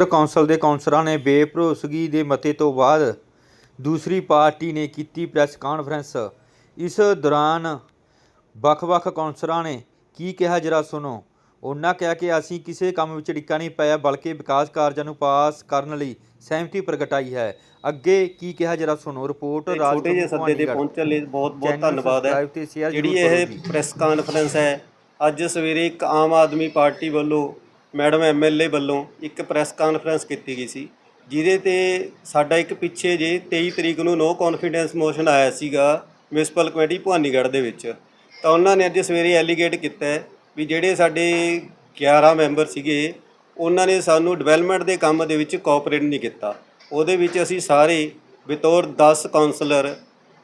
ਨਗਰ council ਦੇ ਕੌਂਸਲਰਾਂ ਨੇ ਬੇਭਰੋਸਗੀ ਦੇ ਮਤੇ ਤੋਂ ਬਾਅਦ ਦੂਸਰੀ ਪਾਰਟੀ ਨੇ ਕੀਤੀ ਪ੍ਰੈਸ ਕਾਨਫਰੰਸ ਇਸ ਦੌਰਾਨ ਵੱਖ-ਵੱਖ ਕੌਂਸਲਰਾਂ ਨੇ ਕੀ ਕਿਹਾ ਜਰਾ ਸੁਣੋ ਉਹਨਾਂ ਕਿਹਾ ਕਿ ਅਸੀਂ ਕਿਸੇ ਕੰਮ ਵਿੱਚ ਡਿੱਕਾ ਨਹੀਂ ਪਾਇਆ ਬਲਕਿ ਵਿਕਾਸ ਕਾਰਜਾਂ ਨੂੰ ਪਾਸ ਕਰਨ ਲਈ ਸਹਿਮਤੀ ਪ੍ਰਗਟਾਈ ਹੈ ਅੱਗੇ ਕੀ ਕਿਹਾ ਜਰਾ ਸੁਣੋ ਰਿਪੋਰਟ ਰਾਜ ਛੋਟੇ ਜਿਹੇ ਸੱਦੇ ਤੇ। ਪਹੁੰਚਣ ਲਈ ਬਹੁਤ ਬਹੁਤ ਧੰਨਵਾਦ ਹੈ ਜਿਹੜੀ ਇਹ। ਪ੍ਰੈਸ ਕਾਨਫਰੰਸ ਹੈ ਅੱਜ ਸਵੇਰੇ ਇੱਕ ਆਮ ਆਦਮੀ ਪਾਰਟੀ ਵੱਲੋਂ ਮੈਡਮ ਐਮਐਲਏ ਵੱਲੋਂ ਇੱਕ ਪ੍ਰੈਸ ਕਾਨਫਰੰਸ ਕੀਤੀ ਗਈ ਸੀ, ਜਿਹਦੇ ਤੇ ਸਾਡਾ ਇੱਕ ਪਿੱਛੇ ਜੇ 23 ਤਰੀਕ ਨੂੰ ਨੋ ਕੌਨਫੀਡੈਂਸ ਮੋਸ਼ਨ ਆਇਆ ਸੀਗਾ ਮਿਊਨਿਸਪਲ ਕਮੇਟੀ ਭਵਾਨੀਗੜ੍ਹ ਦੇ ਵਿੱਚ, ਤਾਂ ਉਹਨਾਂ ਨੇ ਅੱਜ ਸਵੇਰੇ ਐਲੀਗੇਟ ਕੀਤਾ ਵੀ ਜਿਹੜੇ ਸਾਡੇ 11 ਮੈਂਬਰ ਸੀਗੇ, ਉਹਨਾਂ ਨੇ ਸਾਨੂੰ ਡਿਵੈਲਪਮੈਂਟ ਦੇ ਕੰਮ ਦੇ ਵਿੱਚ ਕੋਆਪਰੇਟ ਨਹੀਂ ਕੀਤਾ। ਉਹਦੇ ਵਿੱਚ ਅਸੀਂ ਸਾਰੇ ਬਤੌਰ 10 ਕਾਉਂਸਲਰ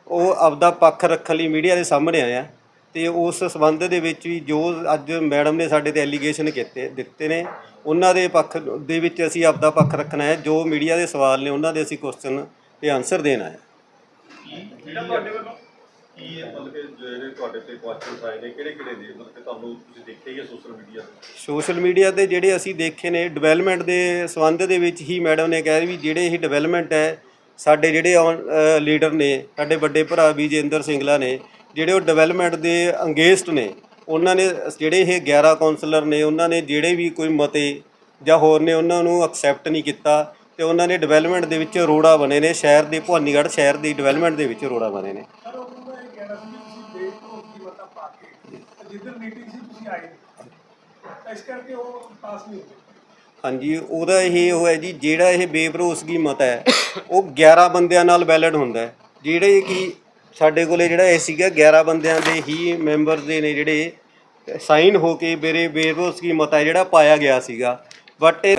ਉਹ ਆਪਦਾ ਪੱਖ ਰੱਖਣ ਲਈ ਮੀਡੀਆ ਦੇ ਸਾਹਮਣੇ ਆਇਆ ਤੇ ਉਸ ਸਬੰਧ ਦੇ ਵਿੱਚ ਵੀ ਜੋ ਅੱਜ ਮੈਡਮ ਨੇ ਸਾਡੇ ਤੇ ਐਲੀਗੇਸ਼ਨ ਕੀਤੇ ਦਿੱਤੇ ਨੇ ਉਹਨਾਂ ਦੇ ਪੱਖ ਦੇ ਵਿੱਚ ਅਸੀਂ ਆਪਦਾ ਪੱਖ ਰੱਖਣਾ ਹੈ ਜੋ ਮੀਡੀਆ ਦੇ ਸਵਾਲ ਨੇ ਉਹਨਾਂ ਦੇ ਅਸੀਂ ਕੁਐਸਚਨ ਤੇ ਆਨਸਰ ਦੇਣਾ ਹੈ। ਜਿਹੜਾ ਤੁਹਾਡੇ ਵੱਲੋਂ? ਕੀ ਇਹ ਮਤਲਬ ਕਿ ਜਿਹੜੇ ਤੁਹਾਡੇ ਤੇ ਕੁਐਸਚਨਸ ਆਏ ਨੇ ਕਿਹੜੇ ਕਿਹੜੇ ਨੇ? ਮਤਲਬ ਕਿ ਤੁਹਾਨੂੰ ਤੁਸੀਂ ਦੇਖਿਆ ਹੀ ਹੈ ਸੋਸ਼ਲ ਮੀਡੀਆ ਤੇ? ਸੋਸ਼ਲ ਮੀਡੀਆ ਤੇ ਜਿਹੜੇ ਅਸੀਂ ਦੇਖੇ ਨੇ ਡਿਵੈਲਪਮੈਂਟ ਦੇ ਸੰਬੰਧ ਦੇ ਵਿੱਚ ਹੀ ਮੈਡਮ ਨੇ ਕਿਹਾ ਵੀ ਜਿਹੜੇ ਇਹ ਡਿਵੈਲਪਮੈਂਟ ਹੈ ਸਾਡੇ ਜਿਹੜੇ ਲੀਡਰ ਨੇ ਸਾਡੇ ਵੱਡੇ ਭਰਾ ਵਿਜੇਂਦਰ ਸਿੰਗਲਾ ਨੇ ਜਿਹੜੇ ਉਹ ਡਿਵੈਲਪਮੈਂਟ ਦੇ ਅੰਗੇਸਟ ਨੇ ਉਹਨਾਂ ਨੇ ਜਿਹੜੇ ਇਹ 11 ਕਾਉਂਸਲਰ ਨੇ ਉਹਨਾਂ ਨੇ ਜਿਹੜੇ ਵੀ ਕੋਈ ਮਤੇ ਜਾਂ ਹੋਰ ਨੇ ਉਹਨਾਂ ਨੂੰ ਐਕਸੈਪਟ ਨਹੀਂ ਕੀਤਾ ਤੇ ਉਹਨਾਂ ਨੇ ਡਿਵੈਲਪਮੈਂਟ ਦੇ ਵਿੱਚ ਰੋੜਾ ਬਣੇ ਨੇ ਸ਼ਹਿਰ ਦੇ ਭਵਾਨੀਗੜ੍ਹ ਸ਼ਹਿਰ ਦੀ ਡਿਵੈਲਪਮੈਂਟ ਦੇ ਵਿੱਚ ਰੋੜਾ ਬਣੇ ਨੇ। ਹਾਂਜੀ ਉਹਦਾ ਇਹ ਉਹ ਹੈ ਜੀ ਜਿਹੜਾ ਇਹ ਬੇਭਰੋਸਗੀ ਮਤ ਹੈ ਉਹ 11 ਬੰਦਿਆਂ ਨਾਲ ਵੈਲਿਡ ਹੁੰਦਾ ਹੈ। ਜਿਹੜੇ ਕਿ ਸਾਡੇ ਕੋਲੇ ਜਿਹੜਾ ਇਹ ਸੀਗਾ 11 ਬੰਦਿਆਂ ਦੇ ਹੀ ਮੈਂਬਰ ਦੇ ਨੇ ਜਿਹੜੇ ਸਾਈਨ ਹੋ ਕੇ ਮੇਰੇ ਬੇਭਰੋਸਗੀ ਮਤ ਹੈ ਜਿਹੜਾ ਪਾਇਆ ਗਿਆ ਸੀਗਾ। ਬਟ ਇਹ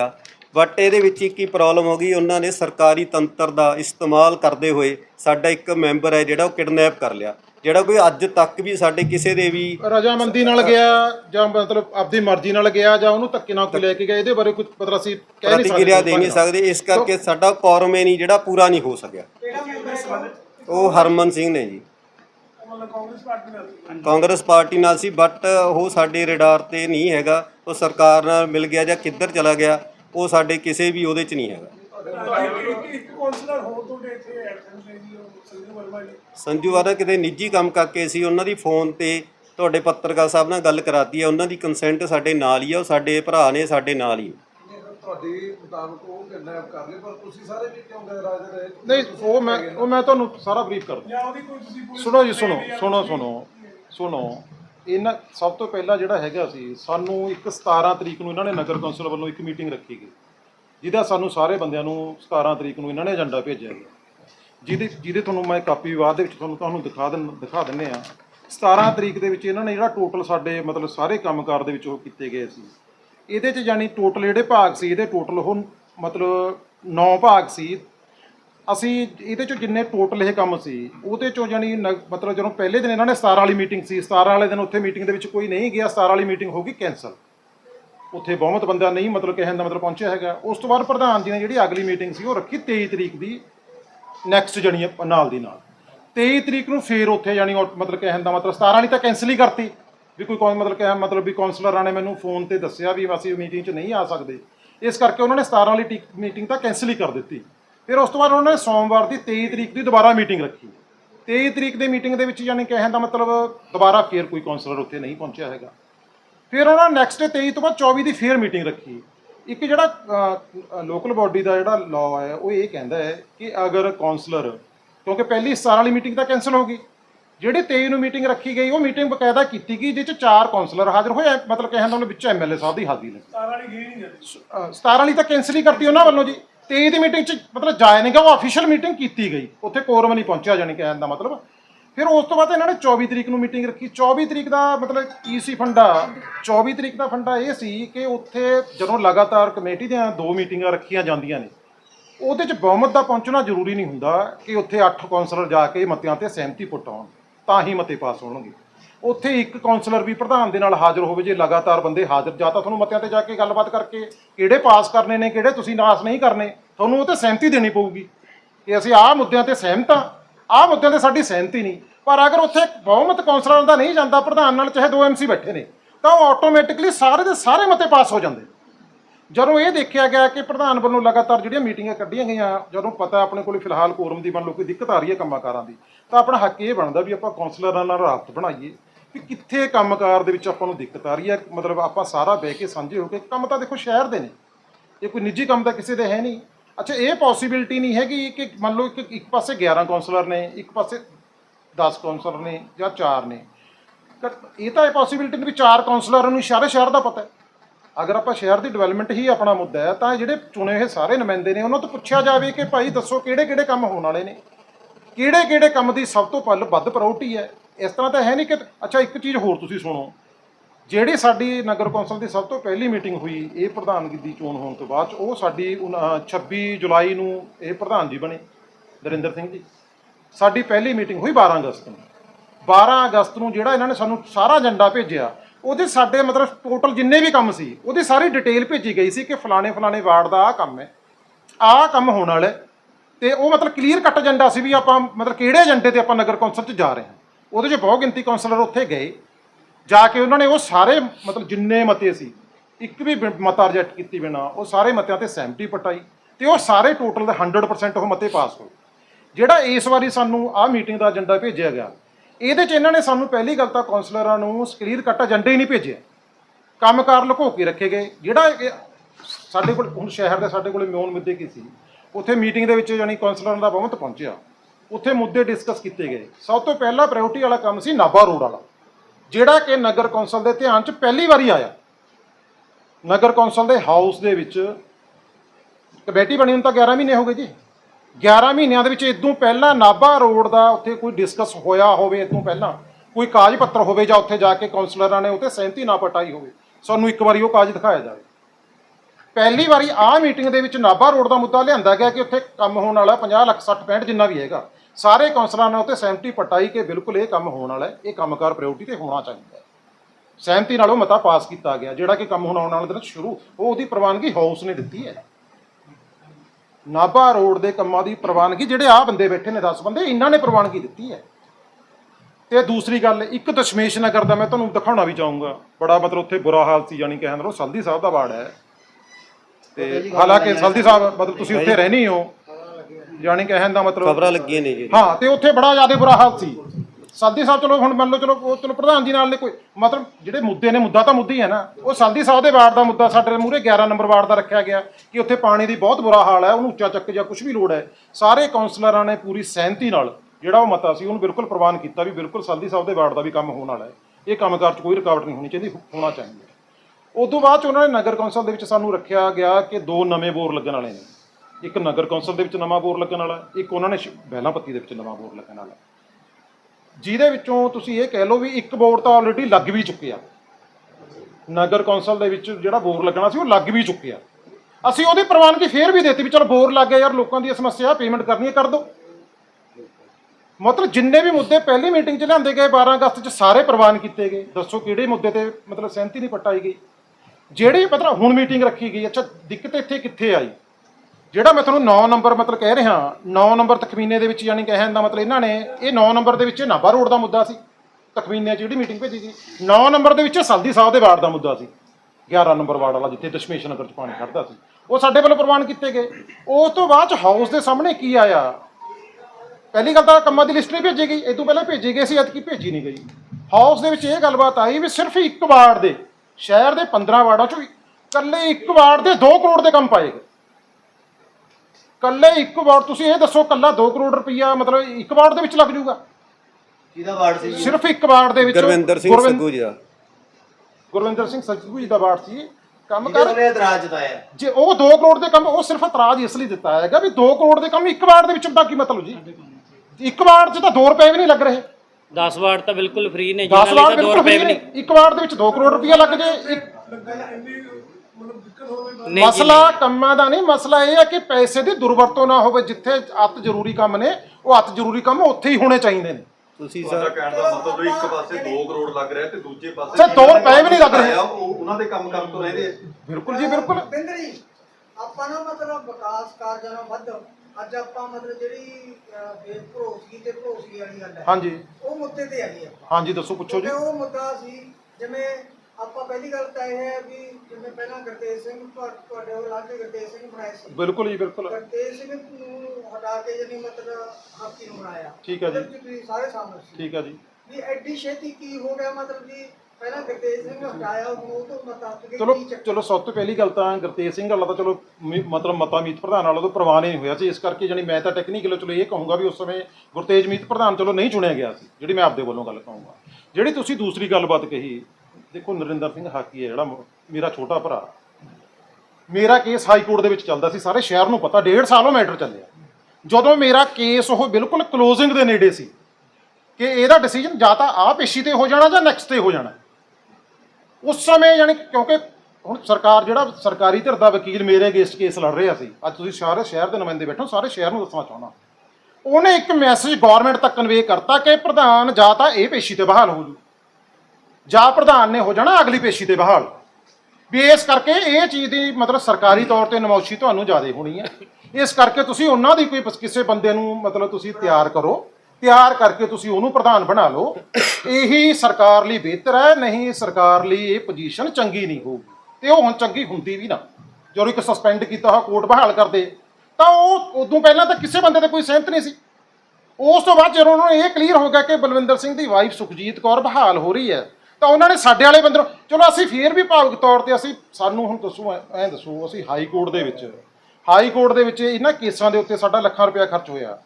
ਬਟ ਇਹਦੇ ਵਿੱਚ ਇੱਕ ਹੀ ਪ੍ਰੋਬਲਮ ਹੋ ਗਈ ਉਹਨਾਂ ਨੇ ਸਰਕਾਰੀ ਤੰਤਰ ਦਾ ਇਸਤੇਮਾਲ ਕਰਦੇ ਹੋਏ ਸਾਡਾ ਇੱਕ ਮੈਂਬਰ ਹੈ ਜਿਹੜਾ ਉਹ ਕਿਡਨੈਪ ਕਰ ਲਿਆ। ਜਿਹੜਾ ਕੋਈ ਅੱਜ ਤੱਕ ਵੀ ਸਾਡੇ ਕਿਸੇ ਦੇ ਵੀ ਰਜਾਮੰਦੀ ਨਾਲ ਗਿਆ ਜਾਂ ਮਤਲਬ ਆਪਦੀ ਮਰਜ਼ੀ ਨਾਲ ਗਿਆ ਜਾਂ ਉਹਨੂੰ ਧੱਕੇ ਨਾਲ ਕੋਈ ਲੈ ਕੇ ਗਿਆ ਇਹਦੇ ਬਾਰੇ ਕੁਝ ਮਤਲਬ ਅਸੀਂ ਕਹਿ ਨਹੀਂ ਸਕਦੇ ਪ੍ਰਤੀਕਿਰਿਆ ਦੇ ਨਹੀਂ ਸਕਦੇ ਇਸ ਕਰਕੇ ਸਾਡਾ ਕੌਰਮ ਹੀ ਨਹੀਂ ਜਿਹੜਾ ਪੂਰਾ ਨਹੀਂ ਹੋ ਸਕਿਆ। ਉਹ ਹਰਮਨ ਸਿੰਘ ਨੇ ਜੀ। ਮਤਲਬ ਕਾਂਗਰਸ ਪਾਰਟੀ ਨਾਲ ਸੀ। ਕਾਂਗਰਸ ਪਾਰਟੀ ਨਾਲ ਸੀ ਬਟ ਉਹ ਸਾਡੇ ਰਡਾਰ ਤੇ ਨਹੀਂ ਹੈਗਾ। ਉਹ ਸਰਕਾਰ ਨਾਲ ਮਿਲ ਗਿਆ ਜਾਂ ਕਿੱਧਰ ਚਲਾ ਗਿਆ, ਉਹ ਸਾਡੇ ਕਿਸੇ ਵੀ ਉਹਦੇ 'ਚ ਨਹੀਂ ਹੈਗਾ। ਇੱਕ- ਇੱਕ ਕਾਉਂਸਲਰ ਹੋਰ ਤੁਹਾਡੇ ਇੱਥੇ ਐਬਸੈਂਟ ਨੇ ਜੀ ਉਹ ਸੰਜੂ ਵਰਮਾ ਜੀ ਸੰਜੂ ਵਾਰਾ ਕਿਤੇ ਨਿੱਜੀ ਕੰਮ ਕਰਕੇ ਸੀ, ਉਹਨਾਂ ਦੀ ਫੋਨ ਤੇ ਤੁਹਾਡੇ ਪੱਤਰਕਾਰ ਸਾਹਿਬ ਨਾਲ ਗੱਲ ਕਰਾਤੀ ਹੈ ਉਹਨਾਂ ਦੀ ਕੰਸੈਂਟ ਸਾਡੇ ਨਾਲ ਹੀ ਆ, ਉਹ ਸਾਡੇ ਭਰਾ ਨੇ ਸਾਡੇ ਨਾਲ ਹੀ ਤੁਹਾਡੀ ਮੁਤਾਬਕ ਉਹ ਕਿਡਨੈਪ ਕਰ ਲਏ ਪਰ ਤੁਸੀਂ ਸਾਰੇ ਵੀ ਕਿਉਂ ਗਏ ਰਾਜ ਰਹੇ ਨਹੀਂ ਉਹ ਮੈਂ ਉਹ ਮੈਂ ਤੁਹਾਨੂੰ ਸਾਰਾ ਬਰੀਫ ਕਰ ਦੂੰ ਜਾਂ ਉਹਦੀ ਕੋਈ ਤੁਸੀਂ ਪੁਲਿਸ ਸੁਣੋ ਜੀ ਸੁਣੋ ਸੁਣੋ ਸੁਣੋ ਸੁਣੋ। ਇਹਨਾਂ ਸਭ ਤੋਂ ਪਹਿਲਾਂ ਜਿਹੜਾ ਹੈਗਾ ਸੀ ਸਾਨੂੰ ਇੱਕ 17 ਤਰੀਕ ਨੂੰ ਇਹਨਾਂ ਨੇ ਨਗਰ ਕੌਂਸਲ ਵੱਲੋਂ ਇੱਕ ਮੀਟਿੰਗ ਰੱਖੀ ਗਈ। ਜਿਹਦਾ ਸਾਨੂੰ ਸਾਰੇ ਬੰਦਿਆਂ ਨੂੰ 17 ਤਰੀਕ ਨੂੰ ਇਹਨਾਂ ਨੇ ਏਜੰਡਾ ਭੇਜਿਆ ਗਿਆ। ਜਿਹਦੇ ਜਿਹਦੇ ਤੁਹਾਨੂੰ ਮੈਂ ਕਾਪੀ ਬਾਅਦ ਦੇ ਵਿੱਚ ਤੁਹਾਨੂੰ ਤੁਹਾਨੂੰ ਦਿਖਾ ਦਿੰਨ ਦਿਖਾ ਦਿੰਨੇ ਆ। 17 ਤਰੀਕ ਦੇ ਵਿੱਚ ਇਹਨਾਂ ਨੇ ਜਿਹੜਾ ਟੋਟਲ ਸਾਡੇ ਮਤਲਬ ਸਾਰੇ ਕੰਮਕਾਰ ਦੇ ਵਿੱਚ ਉਹ ਕੀਤੇ ਗਏ ਸੀ। ਇਹਦੇ 'ਚ ਜਾਨੀ ਟੋਟਲ ਜਿਹੜੇ ਭਾਗ ਸੀ, ਇਹਦੇ ਟੋਟਲ ਉਹ ਮਤਲਬ 9 ਭਾਗ ਸੀ। ਅਸੀਂ ਇਹਦੇ ਚੋਂ ਜਿੰਨੇ ਟੋਟਲ ਇਹ ਕੰਮ ਸੀ, ਉਹਦੇ ਚੋਂ ਜਾਨੀ ਨ- ਮਤਲਬ ਜਦੋਂ ਪਹਿਲੇ ਦਿਨ ਇਹਨਾਂ ਨੇ 17 ਵਾਲੀ ਮੀਟਿੰਗ ਸੀ 17 ਵਾਲੇ ਦਿਨ ਉੱਥੇ ਮੀਟਿੰਗ ਦੇ ਵਿੱਚ ਕੋਈ ਨਹੀਂ ਗਿਆ 17 ਵਾਲੀ ਮੀਟਿੰਗ ਹੋ ਗਈ ਕੈਨਸਲ ਉੱਥੇ ਬਹੁਤ ਬੰਦਾ ਨਹੀਂ ਮਤਲਬ ਕਹਿਣ ਦਾ ਮਤਲਬ ਪਹੁੰਚਿਆ ਹੈਗਾ। ਉਸ ਤੋਂ ਬਾਅਦ ਪ੍ਰਧਾਨ ਜੀ ਨੇ ਜਿਹੜੀ ਅਗਲੀ ਮੀਟਿੰਗ ਸੀ, ਉਹ ਰੱਖੀ 23 ਤਰੀਕ ਦੀ ਨੈਕਸਟ ਜਣੀ ਨਾਲ ਦੀ ਨਾਲ। 23 ਤਰੀਕ ਨੂੰ ਫੇਰ ਉੱਥੇ ਜਾਣੀ ਉਹ ਮਤਲਬ ਕਹਿਣ ਦਾ ਮਤਲਬ 17 ਵਾਲੀ ਤਾਂ ਕੈਨਸਲ ਹੀ ਕਰਤੀ। ਵੀ ਕੋਈ ਕੌਣ ਮਤਲਬ ਕਹਿ ਮਤਲਬ ਵੀ ਕਾਉਂਸਲਰਾਂ ਨੇ ਮੈਨੂੰ ਫੋਨ ਤੇ ਦੱਸਿਆ ਵੀ ਅਸੀਂ ਮੀਟਿੰਗ 'ਚ ਨਹੀਂ ਆ ਸਕਦੇ। ਇਸ ਕਰਕੇ ਉਹਨਾਂ ਨੇ 17 ਵਾਲੀ ਮੀਟਿੰਗ ਤਾਂ ਕੈਨਸਲ ਹੀ ਕਰ ਦਿੱਤੀ। ਫਿਰ ਉਸ ਤੋਂ ਬਾਅਦ ਉਹਨਾਂ ਨੇ ਸੋਮਵਾਰ ਦੀ 23 ਤਰੀਕ ਦੀ ਦੁਬਾਰਾ ਮੀਟਿੰਗ ਰੱਖੀ। 23 ਤਰੀਕ ਦੀ ਮੀਟਿੰਗ ਦੇ ਵਿੱਚ ਯਾਨੀ ਕਹਿਣ ਦਾ ਮਤਲਬ ਦੁਬਾਰਾ ਫੇਰ ਕੋਈ ਕਾਉਂਸਲਰ ਉੱਥੇ ਨਹੀਂ ਪਹੁੰਚਿਆ ਹੈਗਾ। ਫਿਰ ਉਹਨਾਂ ਨੈਕਸਟ 23 ਤੋਂ ਬਾਅਦ 24 ਦੀ ਫੇਰ ਮੀਟਿੰਗ ਰੱਖੀ। ਇੱਕ ਜਿਹੜਾ ਲੋਕਲ ਬਾਡੀ ਦਾ ਜਿਹੜਾ ਲਾਅ ਹੈ, ਉਹ ਇਹ ਕਹਿੰਦਾ ਹੈ ਕਿ ਅਗਰ ਕਾਉਂਸਲਰ ਕਿਉਂਕਿ ਪਹਿਲੀ 17 ਵਾਲੀ ਮੀਟਿੰਗ ਤਾਂ ਕੈਨਸਲ ਹੋ ਗਈ। ਜਿਹੜੀ 23 ਨੂੰ ਮੀਟਿੰਗ ਰੱਖੀ ਗਈ ਉਹ ਮੀਟਿੰਗ ਬਕਾਇਦਾ ਕੀਤੀ ਗਈ ਜਿਸ ਚ ਚਾਰ ਕਾਉਂਸਲਰ ਹਾਜ਼ਰ ਹੋਏ ਮਤਲਬ ਕਹਿਣ ਦਾ ਉਹਨੇ ਵਿੱਚ ਐਮਐਲਏ ਸਾਹਿਬ ਦੀ ਹਾਜ਼ਰੀ ਲੱਗੀ ਤਾਰ ਵਾਲੀ ਗਈ ਨਹੀਂ ਅ, 17 ਵਾਲੀ ਤਾਂ ਕੈਨਸਲ ਹੀ ਕਰਤੀ ਉਹਨਾਂ ਵੱਲੋਂ ਜੀ। 23 ਦੀ ਮੀਟਿੰਗ 'ਚ ਮਤਲਬ ਜਾਇਆ ਨਹੀਂ ਗਿਆ ਉਹ ਅਫੀਸ਼ੀਅਲ ਮੀਟਿੰਗ ਕੀਤੀ ਗਈ। ਉੱਥੇ ਕੋਰਮ ਨਹੀਂ ਪਹੁੰਚਿਆ ਜਾਣੀ ਕਹਿਣ ਦਾ ਮਤਲਬ। ਫਿਰ ਉਸ ਤੋਂ ਬਾਅਦ ਇਹਨਾਂ ਨੇ 24 ਤਰੀਕ ਨੂੰ ਮੀਟਿੰਗ ਰੱਖੀ। 24 ਤਰੀਕ ਦਾ ਮਤਲਬ ਕੀ ਸੀ ਫੰਡਾ 24 ਤਰੀਕ ਦਾ ਫੰਡਾ ਇਹ ਸੀ ਕਿ ਉੱਥੇ ਜਦੋਂ ਲਗਾਤਾਰ ਕਮੇਟੀ ਦੀਆਂ ਦੋ ਮੀਟਿੰਗਾਂ ਰੱਖੀਆਂ ਜਾਂਦੀਆਂ ਨੇ ਉਹਦੇ 'ਚ ਬਹੁਮਤ ਦਾ ਪਹੁੰਚਣਾ ਜ਼ਰੂਰੀ ਨਹੀਂ ਹੁੰਦਾ ਕਿ ਉੱਥੇ 8 ਕਾਉਂਸਲਰ ਜਾ ਕੇ ਮਤਿਆਂ ਤੇ ਸਹਿਮਤੀ ਪੁੱਟ ਆਉਣ। ਤਾਂ ਹੀ ਮਤੇ ਪਾਸ ਹੋਣਗੇ। ਉੱਥੇ ਇੱਕ ਕਾਉਂਸਲਰ ਵੀ ਪ੍ਰਧਾਨ ਦੇ ਨਾਲ ਹਾਜ਼ਰ ਹੋਵੇ ਜੇ ਲਗਾਤਾਰ ਬੰਦੇ ਹਾਜ਼ਰ, ਜਾਂ ਤਾਂ ਤੁਹਾਨੂੰ ਮਤਿਆਂ ਤੇ ਜਾ ਕੇ ਗੱਲਬਾਤ ਕਰਕੇ ਕਿਹੜੇ ਪਾਸ ਕਰਨੇ ਨੇ, ਕਿਹੜੇ ਤੁਸੀਂ ਨਾਸ ਨਹੀਂ ਕਰਨੇ, ਤੁਹਾਨੂੰ ਉਹ ਤੇ ਸਹਿਮਤੀ ਦੇਣੀ ਪਊਗੀ। ਕਿ ਅਸੀਂ ਆਹ ਮੁੱਦਿਆਂ ਤੇ ਸਹਿਮਤ ਹਾਂ, ਆਹ ਮੁੱਦਿਆਂ ਤੇ ਸਾਡੀ ਸਹਿਮਤੀ ਨਹੀਂ। ਪਰ ਅਗਰ ਉੱਥੇ ਬਹੁਮਤ ਕਾਉਂਸਲਰਾਂ ਦਾ ਨਹੀਂ ਜਾਂਦਾ ਪ੍ਰਧਾਨ ਨਾਲ, ਚਾਹੇ ਦੋ ਐਮਸੀ ਬੈਠੇ ਨੇ, ਤਾਂ ਉਹ ਆਟੋਮੈਟਿਕਲੀ ਸਾਰੇ ਦੇ ਸਾਰੇ ਮਤੇ ਪਾਸ ਹੋ ਜਾਂਦੇ। ਜਦੋਂ ਇਹ ਦੇਖਿਆ ਗਿਆ ਕਿ ਪ੍ਰਧਾਨ ਵੱਲੋਂ ਲਗਾਤਾਰ ਜਿਹੜੀਆਂ ਮੀਟਿੰਗਾਂ ਕੱਢੀਆਂ ਗਈਆਂ, ਜਦੋਂ ਪਤਾ ਆਪਣੇ ਕੋਲ ਫਿਲਹਾਲ ਕੋਰਮ ਦੀ ਮੰਨ ਲਓ ਕੋਈ ਦਿੱਕਤ ਆ ਰਹੀ ਹੈ ਕੰਮਾਂ-ਕਾਰਾਂ ਦੀ ਤਾਂ ਆਪਣਾ ਹੱਕ ਇਹ ਬਣਦਾ ਵੀ ਆਪਾਂ ਕਾਉਂਸਲਰਾਂ ਨਾਲ ਰਾਬਤ ਬਣਾਈਏ ਵੀ ਕਿੱਥੇ ਕੰਮਕਾਰ ਦੇ ਵਿੱਚ ਆਪਾਂ ਨੂੰ ਦਿੱਕਤ ਆ ਰਹੀ ਹੈ, ਮਤਲਬ ਆਪਾਂ ਸਾਰਾ ਬਹਿ ਕੇ ਸਾਂਝੇ ਹੋ ਕੇ ਕੰਮ ਤਾਂ ਦੇਖੋ ਸ਼ਹਿਰ ਦੇ ਨੇ। ਇਹ ਕੋਈ ਨਿੱਜੀ ਕੰਮ ਤਾਂ ਕਿਸੇ ਦੇ ਹੈ ਨਹੀਂ। ਅੱਛਾ, ਇਹ ਪੋਸੀਬਿਲਿਟੀ ਨਹੀਂ ਹੈਗੀ ਕਿ ਮੰਨ ਲਓ ਕਿ ਇੱਕ ਪਾਸੇ 11 ਕਾਉਂਸਲਰ ਨੇ, ਇੱਕ ਪਾਸੇ 10 ਕਾਉਂਸਲਰ ਨੇ ਜਾਂ 4 ਨੇ। ਤਾਂ ਇਹ ਤਾਂ ਇਹ ਪੋਸੀਬਿਲਿਟੀ ਨਹੀਂ ਵੀ ਚਾਰ ਕਾਉਂਸਲਰਾਂ ਨੂੰ ਸਾਰੇ ਸ਼ਹਿਰ ਦਾ ਪਤਾ ਹੈ। ਅਗਰ ਆਪਾਂ ਸ਼ਹਿਰ ਦੀ ਡਿਵੈਲਪਮੈਂਟ ਹੀ ਆਪਣਾ ਮੁੱਦਾ ਹੈ, ਤਾਂ ਜਿਹੜੇ ਚੁਣੇ ਹੋਏ ਸਾਰੇ ਨੁਮਾਇੰਦੇ ਨੇ, ਉਹਨਾਂ ਤੋਂ ਪੁੱਛਿਆ ਜਾਵੇ ਕਿ ਭਾਈ ਦੱਸੋ ਕਿਹੜੇ ਕਿਹੜੇ ਕੰਮ ਹੋਣ ਵਾਲੇ ਨੇ। ਕਿਹੜੇ ਕਿਹੜੇ ਕੰਮ ਦੀ ਸਭ ਤੋਂ ਪਹਿਲ ਵੱਧ ਪ੍ਰਾਇੋਰਟੀ ਹੈ? ਇਸ ਤਰ੍ਹਾਂ ਤਾਂ ਹੈ ਨਹੀਂ ਕਿ ਅੱਛਾ ਇੱਕ ਚੀਜ਼ ਹੋਰ ਤੁਸੀਂ ਸੁਣੋ। ਜਿਹੜੀ ਸਾਡੀ ਨਗਰ ਕੌਂਸਲ ਦੀ ਸਭ ਤੋਂ ਪਹਿਲੀ ਮੀਟਿੰਗ ਹੋਈ ਇਹ ਪ੍ਰਧਾਨਗੀ ਦੀ ਚੋਣ ਹੋਣ ਤੋਂ ਬਾਅਦ 'ਚ, ਉਹ ਸਾਡੀ ਉਨ- ਅਹ 26 ਜੁਲਾਈ ਨੂੰ ਇਹ ਪ੍ਰਧਾਨ ਜੀ ਬਣੇ ਦਰਿੰਦਰ ਸਿੰਘ ਜੀ। ਸਾਡੀ ਪਹਿਲੀ ਮੀਟਿੰਗ ਹੋਈ 12 ਅਗਸਤ ਨੂੰ। 12 ਅਗਸਤ ਨੂੰ ਜਿਹੜਾ ਇਹਨਾਂ ਨੇ ਸਾਨੂੰ ਸਾਰਾ ਏਜੰਡਾ ਭੇਜਿਆ ਉਹਦੇ ਸਾਡੇ ਮਤਲਬ ਟੋਟਲ ਜਿੰਨੇ ਵੀ ਕੰਮ ਸੀ ਉਹਦੀ ਸਾਰੀ ਡਿਟੇਲ ਭੇਜੀ ਗਈ ਸੀ ਕਿ ਫਲਾਣੇ ਫਲਾਣੇ ਵਾਰਡ ਦਾ ਆਹ ਕੰਮ ਹੈ। ਆਹ ਕੰਮ ਹੋਣ ਵਾਲਾ ਤੇ ਉਹ ਮਤਲਬ ਕਲੀਅਰ ਕੱਟ ਏਜੰਡਾ ਸੀ ਵੀ ਆਪਾਂ ਮਤਲਬ ਕਿਹੜੇ ਏਜੰਡੇ ਤੇ ਆਪਾਂ ਨਗਰ ਕੌਂਸਲ 'ਚ ਜਾ ਰਹੇ ਹਾਂ। ਉਹਦੇ 'ਚ ਬਹੁਤ ਗਿਣਤੀ ਕੌਂਸਲਰ ਉੱਥੇ ਗਏ। ਜਾ ਕੇ ਉਹਨਾਂ ਨੇ ਉਹ ਸਾਰੇ ਮਤਲਬ ਜਿੰਨੇ ਮਤੇ ਸੀ, ਇੱਕ ਵੀ ਬਿ- ਮਤਾ ਰਿਜੈਕਟ ਕੀਤੀ ਬਿਨਾ ਉਹ ਸਾਰੇ ਮਤਿਆਂ ਤੇ ਸਹਿਮਤੀ ਪਟਾਈ ਤੇ ਉਹ ਸਾਰੇ ਟੋਟਲ ਦੇ 100% ਉਹ ਮਤੇ ਪਾਸ ਹੋਏ। ਜਿਹੜਾ ਇਸ ਵਾਰੀ ਸਾਨੂੰ ਆਹ ਮੀਟਿੰਗ ਦਾ ਏਜੰਡਾ ਭੇਜਿਆ ਗਿਆ, ਇਹਦੇ 'ਚ ਇਹਨਾਂ ਨੇ ਸਾਨੂੰ ਪਹਿਲੀ ਗੱਲ ਤਾਂ ਕੌਂਸਲਰਾਂ ਨੂੰ ਕਲੀਅਰ ਕੱਟ ਏਜੰਡੇ ਹੀ ਨਹੀਂ ਭੇਜਿਆ। ਕੰਮਕਾਰ ਲੁਕੋ ਕੇ ਰੱਖੇ ਗਏ। ਜਿਹੜਾ ਇਹ ਸਾਡੇ ਕੋਲ, ਹੁਣ ਸ਼ਹਿਰ ਦੇ ਸਾਡੇ ਕੋਲ ਮਿਉਨ ਮੁੱਦੇ ਕੀ ਸੀ? ਉੱਥੇ ਮੀਟਿੰਗ ਦੇ ਵਿੱਚ ਯਾਨੀ ਕੌਂਸਲਰਾਂ ਦਾ ਬਹੁਮਤ ਪਹੁੰਚਿਆ। ਉੱਥੇ ਮੁੱਦੇ ਡਿਸਕਸ ਕੀਤੇ ਗਏ। ਸਭ ਤੋਂ ਪਹਿਲਾ ਪ੍ਰਾਇੋਰਟੀ ਵਾਲਾ ਕੰਮ ਸੀ ਨਾਭਾ ਰੋਡ ਵਾਲਾ। ਜਿਹੜਾ ਕਿ ਨਗਰ ਕੌਂਸਲ ਦੇ ਧਿਆਨ 'ਚ ਪਹਿਲੀ ਵਾਰੀ ਆਇਆ। ਨਗਰ ਕੌਂਸਲ ਦੇ ਹਾਊਸ ਦੇ ਵਿੱਚ ਕਮੇਟੀ ਬਣੀ ਨੂੰ ਤਾਂ 11 ਮਹੀਨੇ ਹੋ ਗਏ ਜੀ। 11 ਮਹੀਨਿਆਂ ਦੇ ਵਿੱਚ ਇਦੋਂ ਪਹਿਲਾਂ ਨਾਭਾ ਰੋਡ ਦਾ ਉੱਥੇ ਕੋਈ ਡਿਸਕਸ ਹੋਇਆ ਹੋਵੇ ਇਦੋਂ ਪਹਿਲਾਂ। ਕੋਈ ਕਾਗਜ਼ ਪੱਤਰ ਹੋਵੇ ਜਾਂ ਉੱਥੇ ਜਾ ਕੇ ਕਾਉਂਸਲਰਾਂ ਨੇ ਉੱਥੇ ਸਹਿਮਤੀ ਨਾ ਪਟਾਈ ਹੋਵੇ। ਸਾਨੂੰ ਇੱਕ ਵਾਰੀ ਉਹ ਕਾਗਜ਼ ਦਿਖਾਇਆ ਜਾਵੇ। ਪਹਿਲੀ ਵਾਰੀ ਆਹ ਮੀਟਿੰਗ ਦੇ ਵਿੱਚ ਨਾਭਾ ਰੋਡ ਦਾ ਮੁੱਦਾ ਲਿਆਂਦਾ ਗਿਆ ਕਿ ਉੱਥੇ ਕੰਮ ਹੋਣ ਵਾਲਾ 50 ਲੱਖ 60 65 ਜਿੰਨਾ ਵੀ ਹੈਗਾ, ਸਾਰੇ ਕੌਂਸਲਰਾਂ ਨੇ ਉੱਤੇ ਸਹਿਮਤੀ ਪਟਾਈ ਕਿ ਬਿਲਕੁਲ ਇਹ ਕੰਮ ਹੋਣ ਵਾਲਾ ਹੈ, ਇਹ ਕੰਮਕਾਰ ਪ੍ਰਾਇੋਰਟੀ ਤੇ ਹੋਣਾ ਚਾਹੀਦਾ ਹੈ। ਸਹਿਮਤੀ ਨਾਲ ਉਹ ਮਤਾ ਪਾਸ ਕੀਤਾ ਗਿਆ, ਜਿਹੜਾ ਕਿ ਕੰਮ ਹੁਣ ਆਉਣ ਵਾਲੇ ਦਿਨ ਸ਼ੁਰੂ, ਉਹ ਉਹਦੀ ਪ੍ਰਵਾਨਗੀ ਹਾਊਸ ਨੇ ਦਿੱਤੀ ਹੈ। ਨਾਭਾ ਰੋਡ ਦੇ ਕੰਮਾਂ ਦੀ ਪ੍ਰਵਾਨਗੀ, ਜਿਹੜੇ ਆ ਬੰਦੇ ਬੈਠੇ ਨੇ 10 ਬੰਦੇ, ਇਹਨਾਂ ਨੇ ਪ੍ਰਵਾਨਗੀ ਦਿੱਤੀ ਹੈ। ਤੇ ਦੂਸਰੀ ਗੱਲ, ਇੱਕ ਦਸ਼ਮੇਸ਼ ਨਗਰ ਦਾ ਮੈਂ ਤੁਹਾਨੂੰ ਦਿਖਾਉਣਾ ਵੀ ਚਾਹੂੰਗਾ। ਬੜਾ ਮਤਲਬ ਉੱਥੇ ਬੁਰਾ ਹਾਲ ਸੀ, ਯਾਨੀ ਕਿ ਉਹ ਸਲਦੀ ਸਾਹਿਬ ਦਾ ਵਾਰਡ ਹੈ। ਤੇ ਹਾਲਾਂਕਿ ਸਲਦੀ ਸਾਹਿਬ ਮਤਲਬ ਤੁਸੀਂ ਉੱਥੇ ਰਹਿਣੀ ਹੋ। ਯਾਨੀ ਕਿ ਦਾ ਮਤਲਬ ਖਬਰਾਂ ਲੱਗੀਆਂ ਨੇ ਜੀ। ਹਾਂ ਤੇ ਉੱਥੇ ਬੜਾ ਜ਼ਿਆਦਾ ਬੁਰਾ ਹਾਲ ਸੀ। ਸਾਦੀ ਸਾਹਿਬ ਚਲੋ ਹੁਣ ਮੰਨ ਲਓ ਚਲੋ ਉਹ ਚਲੋ ਪ੍ਰਧਾਨ ਜੀ ਨਾਲ ਨੇ ਕੋਈ ਮਤਲਬ ਜਿਹੜੇ ਮੁੱਦੇ ਨੇ ਮੁੱਦਾ ਤਾਂ ਮੁੱਦਾ ਹੀ ਹੈ ਨਾ। ਉਹ ਸਾਦੀ ਸਾਹਿਬ ਦੇ ਵਾਰਡ ਦਾ ਮੁੱਦਾ ਸਾਡੇ ਮੂਹਰੇ 11 ਨੰਬਰ ਵਾਰਡ ਦਾ ਰੱਖਿਆ ਗਿਆ ਕਿ ਉੱਥੇ ਪਾਣੀ ਦੀ ਬਹੁਤ ਬੁਰਾ ਹਾਲ ਹੈ ਉਹਨੂੰ ਉੱਚਾ ਚੱਕ ਜਾਂ ਕੁਝ ਵੀ ਲੋੜ ਹੈ। ਸਾਰੇ ਕਾਉਂਸਲਰਾਂ ਨੇ ਪੂਰੀ ਸਹਿਮਤੀ ਨਾਲ ਜਿਹੜਾ ਉਹ ਮਤਾ ਸੀ ਉਹਨੂੰ ਬਿਲਕੁਲ ਪ੍ਰਵਾਨ ਕੀਤਾ ਵੀ ਬਿਲਕੁਲ ਸਾਦੀ ਸਾਹਿਬ ਦੇ ਵਾਰਡ ਦਾ ਵੀ ਕੰਮ ਹੋਣ ਵਾਲਾ ਹੈ। ਇਹ ਕੰਮਕਾਰ 'ਚ ਕੋਈ ਰੁਕਾਵਟ ਨਹੀਂ ਹੋਣੀ ਚਾਹੀਦੀ ਹੋਣਾ ਚਾਹੀਦਾ। ਉਸ ਤੋਂ ਬਾਅਦ ਚ ਉਹਨਾਂ ਨੇ ਨਗਰ ਕੌਂਸਲ ਦੇ ਵਿੱਚ ਸਾਨੂੰ ਰੱਖਿਆ ਗਿਆ ਕਿ ਦੋ ਨਵੇਂ ਬੋਰ ਲੱਗਣ ਵਾਲੇ ਨੇ। ਇੱਕ ਨਗਰ ਕੌਂਸਲ ਦੇ ਵਿੱਚ ਨਵਾਂ ਬੋਰ ਲੱਗਣ ਵਾਲਾ, ਇੱਕ ਉਹਨਾਂ ਨੇ ਸ਼- ਪੱਤੀ ਦੇ ਵਿੱਚ ਨਵਾਂ ਬੋਰ ਲੱਗਣ ਵਾਲਾ। ਜਿਹਦੇ ਵਿੱਚੋਂ ਤੁਸੀਂ ਇਹ ਕਹਿ ਲਓ ਵੀ ਇੱਕ ਬੋਰ ਤਾਂ ਆਲਰੇਡੀ ਲੱਗ ਵੀ ਚੁੱਕਿਆ। ਨਗਰ ਕੌਂਸਲ ਦੇ ਵਿੱਚ ਜਿਹੜਾ ਬੋਰ ਲੱਗਣਾ ਸੀ, ਉਹ ਲੱਗ ਵੀ ਚੁੱਕਿਆ। ਅਸੀਂ ਉਹਦੀ ਪ੍ਰਵਾਨਗੀ ਫੇਰ ਵੀ ਦਿੱਤੀ ਵੀ ਚਲੋ ਬੋਰ ਲੱਗ ਗਿਆ ਯਾਰ, ਲੋਕਾਂ ਦੀ ਸਮੱਸਿਆ ਪੇਮੈਂਟ ਕਰਨੀ ਹੈ, ਕਰ ਦਿਓ ਮਤਲਬ ਜਿੰਨੇ ਵੀ ਮੁੱਦੇ ਪਹਿਲੀ ਮੀਟਿੰਗ 'ਚ ਲਿਆਂਦੇ ਗਏ 12 ਅਗਸਤ 'ਚ ਸਾਰੇ ਪ੍ਰਵਾਨ ਕੀਤੇ ਗਏ। ਦੱਸੋ ਕਿਹੜੇ ਮੁੱਦੇ ਤੇ ਮਤਲਬ ਸਹਿਮਤੀ ਨਹੀਂ ਪਟਾਈ ਗਈ। ਜਿਹੜੀ ਮਤਲਬ ਹੁਣ ਮੀਟਿੰਗ ਰੱਖੀ ਗਈ, ਅੱਛਾ, ਦਿੱਕਤ ਇੱਥੇ ਕਿੱਥੇ ਆਈ? ਜਿਹੜਾ ਮੈਂ ਤੁਹਾਨੂੰ 9 ਨੰਬਰ ਮਤਲਬ ਕਹਿ ਰਿਹਾ 9 ਨੰਬਰ ਤਖਮੀਨੇ ਦੇ ਵਿੱਚ ਯਾਨੀ ਕਹਿਣ ਦਾ ਮਤਲਬ ਇਹਨਾਂ ਨੇ, ਇਹ 9 ਨੰਬਰ ਦੇ ਵਿੱਚ ਨਾਭਾ ਰੋਡ ਦਾ ਮੁੱਦਾ ਸੀ, ਤਖਮੀਨੇ 'ਚ ਜਿਹੜੀ ਮੀਟਿੰਗ ਭੇਜੀ ਸੀ। 9 ਨੰਬਰ ਦੇ ਵਿੱਚ ਸਲਦੀ ਸਾਹਿਬ ਦੇ ਵਾਰਡ ਦਾ ਮੁੱਦਾ ਸੀ 11 ਨੰਬਰ ਵਾਰਡ ਵਾਲਾ ਜਿੱਥੇ ਦਸ਼ਮੇਸ਼ ਨਗਰ 'ਚ ਪਾਣੀ ਖੜਦਾ ਸੀ। ਉਹ ਸਾਡੇ ਵੱਲੋਂ ਪ੍ਰਵਾਨ ਕੀਤੇ ਗਏ। ਉਸ ਤੋਂ ਬਾਅਦ 'ਚ ਹਾਊਸ ਦੇ ਸਾਹਮਣੇ ਕੀ ਆਇਆ? ਪਹਿਲੀ ਗੱਲ ਤਾਂ ਕੰਮਾਂ ਦੀ ਲਿਸਟ ਨਹੀਂ ਭੇਜੀ ਗਈ, ਇਹ ਤੋਂ ਪਹਿਲਾਂ ਭੇਜੀ ਗਈ ਸੀ ਐਤਕੀ ਭੇਜੀ ਨਹੀਂ ਗਈ। ਹਾਊਸ ਦੇ ਵਿੱਚ ਇਹ ਗੱਲਬਾਤ ਆਈ ਵੀ ਸਿਰਫ ਇੱਕ ਵਾਰਡ ਦੇ ਸ਼ਹਿਰ ਦੇ 15 ਵਾਰਡਾਂ ਚੋਂ ਇਕੱਲੇ ਇੱਕ ਵਾਰਡ ਦੇ 2 ਕਰੋੜ ਦੇ ਕੰਮ ਪਾਏ ਗਏ। ਕੱਲੇ ਇੱਕ ਵਾਰਡ ਤੁਸੀਂ ਇਹ ਦੱਸੋ ਕੱਲਾ 2 ਕਰੋੜ ਰੁਪਈਆ ਮਤਲਬ ਇੱਕ ਵਾਰਡ ਦੇ ਵਿੱਚ ਲੱਗ ਜਾਊਗਾ? ਕਿਹਦਾ ਵਾਰਡ ਸੀ ਸਿਰਫ ਇੱਕ ਵਾਰਡ ਦੇ ਵਿੱਚ ਗੁਰਵਿੰਦਰ ਸਿੰਘ ਗੁਰਵਿੰਦ- ਸੱਗੂ ਜੀ ਦਾ। ਗੁਰਵਿੰਦਰ ਸਿੰਘ ਸੱਜੂ ਜੀ ਦਾ ਵਾਰਡ ਸੀ ਕੰਮ ਕਰ ਉਹਨੇ ਇਤਰਾਜ਼ ਜਤਾਇਆ ਜੇ ਉਹ 2 ਕਰੋੜ ਦੇ ਕੰਮ ਉਹ ਸਿਰਫ ਇਤਰਾਜ਼ ਇਸ ਲਈ ਦਿੱਤਾ ਹੈਗਾ ਵੀ 2 ਕਰੋੜ ਦੇ ਕੰਮ ਇੱਕ ਵਾਰਡ ਦੇ ਵਿੱਚ ਦਾ ਕੀ ਮਤਲਬ ਜੀ। ਇੱਕ ਵਾਰਡ 'ਚ ਤਾਂ 2 ਰੁਪਏ ਵੀ ਨਹੀਂ ਲੱਗ ਰਹੇ। 10 ਵਾਟ ਤਾਂ ਬਿਲਕੁਲ ਫ੍ਰੀ ਨੇ 10 ਜਿਨ੍ਹਾਂ ਵਾਰਡ ਲਈ ਤਾਂ 2 ਬਿਲਕੁਲ ਰੁਪਏ ਵੀ ਨੇ। ਨਹੀਂ। ਇੱਕ ਵਾਰਡ ਦੇ ਵਿੱਚ 2 ਕਰੋੜ ਰੁਪਈਆ ਲੱਗ ਜੇ ਇੱਕ ਨਹੀਂ ਜੀ, ਮਸਲਾ ਕੰਮਾਂ ਦਾ ਨਹੀਂ ਮਸਲਾ ਇਹ ਹੈ ਕਿ ਪੈਸੇ ਦੀ ਦੁਰਵਰਤੋਂ ਨਾ ਹੋਵੇ ਜਿੱਥੇ ਅਤ ਜ਼ਰੂਰੀ ਕੰਮ ਨੇ ਉਹ ਅਤ ਜ਼ਰੂਰੀ ਕੰਮ ਉੱਥੇ ਹੀ ਹੋਣੇ ਚਾਹੀਦੇ ਨੇ। ਤੁਸੀਂ ਤੁਹਾਡਾ ਸਰ ਕਹਿਣ ਦਾ ਮਤਲਬ ਵੀ ਇੱਕ ਪਾਸੇ 2 ਕਰੋੜ ਲੱਗ ਰਿਹਾ ਤੇ ਦੂਜੇ ਪਾਸੇ ਅੱਛਾ, ਦੋ ਰੁਪਏ ਵੀ ਨਹੀਂ ਲੱਗ ਰਹੇ। ਉਹ ਉਹਨਾਂ ਦੇ ਕੰਮ ਕਰਨ ਤੋਂ ਰਹਿੰਦੇ ਆ। ਬਿਲਕੁਲ ਜੀ ਬਿਲਕੁਲ। ਬਿੰਦਰ ਜੀ ਆਪਾਂ ਨਾ ਮਤਲਬ ਵਿਕਾਸ ਕਾਰਜਾਂ ਨਾਲ ਵੱਧ ਅੱਜ ਆਪਾਂ ਮਤਲਬ ਜਿਹੜੀ ਅਹ, ਬੇ ਭਰੋਸਗੀ ਤੇ ਭਰੋਸਗੀ ਵਾਲੀ ਗੱਲ ਹੈ। ਹਾਂਜੀ। ਉਹ ਮੁੱਦੇ ਤੇ ਆਈ ਆਪਾਂ। ਹਾਂਜੀ ਦੱਸੋ ਪੁੱਛੋ ਜੀ। ਕਿਉਂਕਿ ਉਹ ਮੁੱਦਾ ਸੀ ਜਿਵੇਂ ਆਪਾਂ ਪਹਿਲੀ ਗੱਲ ਤਾਂ ਇਹ ਹੈ ਵੀ ਜਿਵੇਂ ਪਹਿਲਾਂ ਗੁਰਤੇਜ ਸਿੰਘ ਤੁਹਾ- ਤੁਹਾਡੇ ਉਹ ਲਾਗੇ ਗੁਰਤੇਜ ਸਿੰਘ ਬਣਾਏ ਸੀ। ਬਿਲਕੁਲ ਜੀ ਬਿਲਕੁਲ। ਗੁਰਤੇਜ ਸਿੰਘ ਨੂੰ ਹਟਾ ਕੇ ਜਾਨੀ ਮਤਲਬ ਹਾਕੀ ਨੂੰ ਬਣਾਇਆ। ਠੀਕ ਹੈ ਜੀ। ਉਹਦੇ ਵਿੱਚ ਤੁਸੀਂ ਸਾਰੇ ਸਾਹਮਣੇ ਸੀ। ਠੀਕ ਆ ਜੀ। ਵੀ ਐਡੀ ਛੇਤੀ ਕੀ ਹੋ ਗਿਆ ਮਤਲਬ ਵੀ ਪਹਿਲਾਂ ਗੁਰਤੇਜ ਸਿੰਘ ਨੂੰ ਹਟਾਇਆ ਹੁਣ ਉਹ ਤੋਂ ਮਤਾ ਕਿ ਚਲੋ? ਚਲੋ ਸਭ ਤੋਂ ਪਹਿਲੀ ਗੱਲ ਤਾਂ ਗੁਰਤੇਜ ਸਿੰਘ ਵਾਲਾ ਤਾਂ ਚਲੋ ਮੀ- ਮਤਲਬ ਮਤਾ ਮੀਤ ਪ੍ਰਧਾਨ ਵਾਲਾ ਤੋਂ ਪ੍ਰਵਾਨ ਹੀ ਨਹੀਂ ਹੋਇਆ ਸੀ। ਇਸ ਕਰਕੇ ਜਾਨੀ ਮੈਂ ਤਾਂ ਟੈਕਨੀਕਲ ਚਲੋ ਇਹ ਕਹੂੰਗਾ ਵੀ ਉਸ ਸਮੇਂ ਗੁਰਤੇਜ ਮੀਤ ਪ੍ਰਧਾਨ ਚਲੋ ਨਹੀਂ ਚੁਣਿਆ ਗਿਆ ਸੀ ਜਿਹੜੀ ਮੈਂ ਆਪਦੇ ਵੱਲੋਂ ਗੱਲ ਕਹੂੰਗਾ। ਜਿਹੜੀ ਤੁਸੀਂ ਦੂਸਰੀ ਗੱਲਬਾਤ ਕਹੀ ਦੇਖੋ ਨਰਿੰਦਰ ਸਿੰਘ ਹਾਕੀ ਹੈ ਜਿਹੜਾ ਮ- ਮੇਰਾ ਛੋਟਾ ਭਰਾ। ਮੇਰਾ ਕੇਸ ਹਾਈ ਕੋਰਟ ਦੇ ਵਿੱਚ ਚੱਲਦਾ ਸੀ ਸਾਰੇ ਸ਼ਹਿਰ ਨੂੰ ਪਤਾ ਡੇਢ ਸਾਲ ਉਹ ਮੈਟਰ ਚੱਲਿਆ। ਜਦੋਂ ਮੇਰਾ ਕੇਸ ਉਹ ਬਿਲਕੁਲ ਕਲੋਜ਼ਿੰਗ ਦੇ ਨੇੜੇ ਸੀ ਕਿ ਇਹਦਾ ਡਿਸੀਜਨ ਜਾਂ ਤਾਂ ਆ ਪੇਸ਼ੀ ਤੇ ਹੋ ਜਾਣਾ ਜਾਂ ਨੈਕਸਟ ਤੇ ਹੋ ਜਾਣਾ। ਉਸ ਸਮੇਂ ਯਾਨੀ ਕਿਉਂਕਿ ਹੁਣ ਸਰਕਾਰ ਜਿਹੜਾ ਸਰਕਾਰੀ ਧਿਰ ਦਾ ਵਕੀਲ ਮੇਰੇ ਅਗੇਂਸਟ ਕੇਸ ਲੜ ਰਿਹਾ ਸੀ, ਅੱਜ ਤੁਸੀਂ ਸਾਰੇ ਸ਼ਹਿਰ ਦੇ ਨੁਮਾਇੰਦੇ ਬੈਠੋ, ਸਾਰੇ ਸ਼ਹਿਰ ਨੂੰ ਦੱਸਣਾ ਚਾਹੁੰਦਾ। ਉਹਨੇ ਇੱਕ ਮੈਸੇਜ ਗਵਰਨਮੈਂਟ ਤੱਕ ਕਨਵੇ ਕਰਤਾ ਕਿ ਪ੍ਰਧਾਨ ਜਾਂ ਤਾਂ ਇਹ ਪੇਸ਼ੀ ਤੇ ਬਹਾਲ ਹੋ ਜੂ, ਜਾਂ ਪ੍ਰਧਾਨ ਨੇ ਹੋ ਜਾਣਾ ਅਗਲੀ ਪੇਸ਼ੀ ਤੇ ਬਹਾਲ। ਵੀ ਇਸ ਕਰਕੇ ਇਹ ਚੀਜ਼ ਦੀ ਮਤਲਬ ਸਰਕਾਰੀ ਤੌਰ ਤੇ ਨਮੋਸ਼ੀ ਤੁਹਾਨੂੰ ਜ਼ਿਆਦਾ ਹੋਣੀ ਹੈ। ਇਸ ਕਰਕੇ ਤੁਸੀਂ ਉਹਨਾਂ ਦੀ ਕੋਈ ਕਿਸੇ ਬੰਦੇ ਨੂੰ ਮਤਲਬ ਤੁਸੀਂ ਤਿਆਰ ਕਰੋ। ਤਿਆਰ ਕਰਕੇ ਤੁਸੀਂ ਉਹਨੂੰ ਪ੍ਰਧਾਨ ਬਣਾ ਲਓ। ਇਹੀ ਸਰਕਾਰ ਲਈ ਬਿਹਤਰ ਹੈ, ਨਹੀਂ ਸਰਕਾਰ ਲਈ ਇਹ ਪੋਜੀਸ਼ਨ ਚੰਗੀ ਨਹੀਂ ਹੋਊਗੀ। ਤੇ ਉਹ ਹੁਣ ਚੰਗੀ ਹੁੰਦੀ ਵੀ ਨਾ। ਜਦੋਂ ਇੱਕ ਸਸਪੈਂਡ ਕੀਤਾ ਹੋਇਆ ਕੋਰਟ ਬਹਾਲ ਕਰਦੇ ਤਾਂ ਉਹ ਉਦੋਂ ਪਹਿਲਾਂ ਤਾਂ ਕਿਸੇ ਬੰਦੇ ਤੇ ਕੋਈ ਸਹਿਮਤ ਨਹੀਂ ਸੀ। ਉਸ ਤੋਂ ਬਾਅਦ ਜਦੋਂ ਉਹਨਾਂ ਨੂੰ ਇਹ ਕਲੀਅਰ ਹੋ ਗਿਆ ਕਿ ਬਲਵਿੰਦਰ ਸਿੰਘ ਦੀ ਵਾਈਫ ਸੁਖਜੀਤ ਕੌਰ ਬਹਾਲ ਹੋ ਰਹੀ ਹੈ, ਤਾਂ ਉਹਨਾਂ ਨੇ ਸਾਡੇ ਵਾਲੇ ਬੰਦੇ ਨੂੰ ਚਲੋ ਅਸੀਂ ਫੇਰ ਵੀ ਭਾਵੁਕ ਤੌਰ ਤੇ ਅਸੀਂ ਸਾਨੂੰ ਹੁਣ ਦੱਸੋ, ਐਂ ਦੱਸੋ, ਅਸੀਂ ਹਾਈ ਕੋਰਟ ਦੇ ਵਿੱਚ ਹਾਈ ਕੋਰਟ ਦੇ ਵਿੱਚ ਇਹਨਾਂ ਕੇਸਾਂ ਦੇ ਉੱਤੇ ਸਾਡਾ ਲੱਖਾਂ ਰੁਪਇਆ ਖਰਚ ਹੋਇਆ।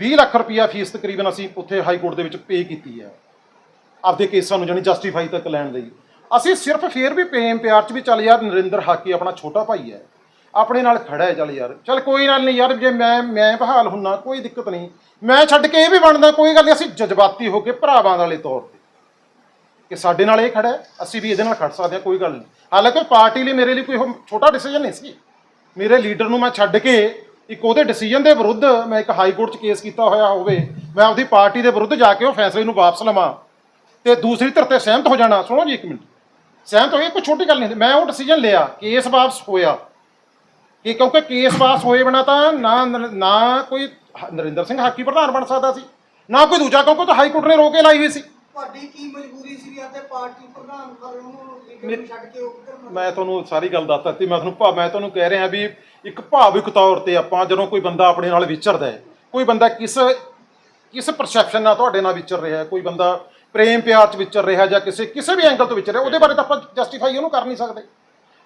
20 ਲੱਖ ਰੁਪਇਆ ਫੀਸ ਤਕਰੀਬਨ ਅਸੀਂ ਉੱਥੇ ਹਾਈ ਕੋਰਟ ਦੇ ਵਿੱਚ ਪੇ ਕੀਤੀ ਹੈ। ਆਪਦੇ ਕੇਸਾਂ ਨੂੰ ਜਾਨੀ ਜਸਟੀਫਾਈ ਤੱਕ ਲੈਣ ਲਈ। ਅਸੀਂ ਸਿਰਫ ਫੇਰ ਵੀ ਪ੍ਰੇਮ ਪਿਆਰ ਚ ਵੀ ਚੱਲ ਯਾਰ ਨਰਿੰਦਰ ਹਾਕੀ ਆਪਣਾ ਛੋਟਾ ਭਾਈ ਹੈ। ਆਪਣੇ ਨਾਲ ਖੜਾ ਹੈ, ਚੱਲ ਯਾਰ। ਚੱਲ ਕੋਈ ਗੱਲ ਨਹੀਂ ਯਾਰ, ਜੇ ਮੈਂ ਮੈਂ ਬਹਾਲ ਹੁੰਨਾ, ਕੋਈ ਦਿੱਕਤ ਨਹੀਂ। ਮੈਂ ਛੱਡ ਕੇ ਇਹ ਵੀ ਬਣਦਾ, ਕੋਈ ਗੱਲ ਨਹੀਂ, ਅਸੀਂ ਜਜ਼ਬਾਤੀ ਹੋ ਕੇ ਭਰਾਵਾਂ ਵਾਲੇ ਤੌਰ ਤੇ। ਕਿ ਸਾਡੇ ਨਾਲ ਇਹ ਖੜਾ ਹੈ, ਅਸੀਂ ਵੀ ਇਹਦੇ ਨਾਲ ਖੜ ਸਕਦੇ ਹਾਂ, ਕੋਈ ਗੱਲ ਨਹੀਂ। ਹਾਲਾਂਕਿ ਪਾਰਟੀ ਲਈ ਮੇਰੇ ਲਈ ਕੋਈ ਉਹ ਛੋਟਾ ਡਿਸੀਜਨ ਨਹੀਂ ਸੀ। ਮੇਰੇ ਲੀਡਰ ਨੂੰ ਮੈਂ ਛੱਡ ਕੇ ਇੱਕ ਉਹਦੇ ਡਿਸੀਜਨ ਦੇ ਵਿਰੁੱਧ ਮੈਂ ਇੱਕ ਹਾਈ ਕੋਰਟ 'ਚ ਕੇਸ ਕੀਤਾ ਹੋਇਆ ਹੋਵੇ, ਮੈਂ ਆਪਦੀ ਪਾਰਟੀ ਦੇ ਵਿਰੁੱਧ ਜਾ ਕੇ ਉਹ ਫੈਸਲੇ ਨੂੰ ਵਾਪਸ ਲਵਾਂ ਤੇ ਦੂਸਰੀ ਧਿਰ ਤੇ ਸਹਿਮਤ ਹੋ ਜਾਣਾ। ਸੁਣੋ ਜੀ ਇੱਕ ਮਿੰਟ। ਸਹਿਮਤ ਹੋਏ ਕੋਈ ਛੋਟੀ ਗੱਲ ਨਹੀਂ ਮੈਂ ਉਹ ਡਿਸੀਜਨ ਲਿਆ ਕੇਸ ਵਾਪਸ ਹੋਇਆ। ਕਿ ਕਿਉਂਕਿ ਕੇਸ ਵਾਪਸ ਹੋਏ ਬਿਨਾ ਤਾਂ ਨਾ ਨਰ- ਨਾ ਕੋਈ ਨਰਿੰਦਰ ਸਿੰਘ ਹਾਕੀ ਪ੍ਰਧਾਨ ਬਣ ਸਕਦਾ ਸੀ, ਨਾ ਕੋਈ ਦੂਜਾ, ਕਿਉਂਕਿ ਉਹ ਤਾਂ ਹਾਈ ਕੋਰਟ ਨੇ ਰੋਕ ਕੇ ਲਾਈ ਹੋਈ ਸੀ। ਤੁਹਾਡੀ ਕੀ ਮਜਬੂਰੀ ਸੀ ਵੀ ਅਤੇ ਪਾਰਟੀ ਪ੍ਰਧਾਨ ਲੀਡਰ ਨੂੰ ਛੱਡ ਕੇ ਉਹ ਕਿੱਧਰ ਮਤਲਬ ਮੈਂ ਤੁਹਾਨੂੰ ਸਾਰੀ ਗੱਲ ਦੱਸ ਦਿੱਤੀ ਮੈਂ ਤੁਹਾਨੂੰ ਭਾ ਮੈਂ ਤੁਹਾਨੂੰ ਕਹਿ ਰਿਹਾ ਵੀ ਇੱਕ ਭਾਵਿਕ ਤੌਰ ਤੇ ਆਪਾਂ ਜਦੋਂ ਕੋਈ ਬੰਦਾ ਆਪਣੇ ਨਾਲ ਵਿਚਰਦਾ ਹੈ ਕੋਈ ਬੰਦਾ ਕਿਸ ਕਿਸ ਪਰਸੈਪਸ਼ਨ ਨਾਲ ਤੁਹਾਡੇ ਨਾਲ ਵਿਚਰ ਰਿਹਾ ਹੈ ਕੋਈ ਬੰਦਾ ਪ੍ਰੇਮ ਪਿਆਰ ਚ ਵਿਚਰ ਰਿਹਾ ਜਾਂ ਕਿਸੇ ਕਿਸੇ ਵੀ ਐਂਗਲ ਤੋਂ ਵਿਚਰ ਰਿਹਾ ਉਹਦੇ ਬਾਰੇ ਤਾਂ ਆਪਾਂ ਜਸਟੀਫਾਈ ਉਹਨੂੰ ਕਰ ਨਹੀਂ ਸਕਦੇ।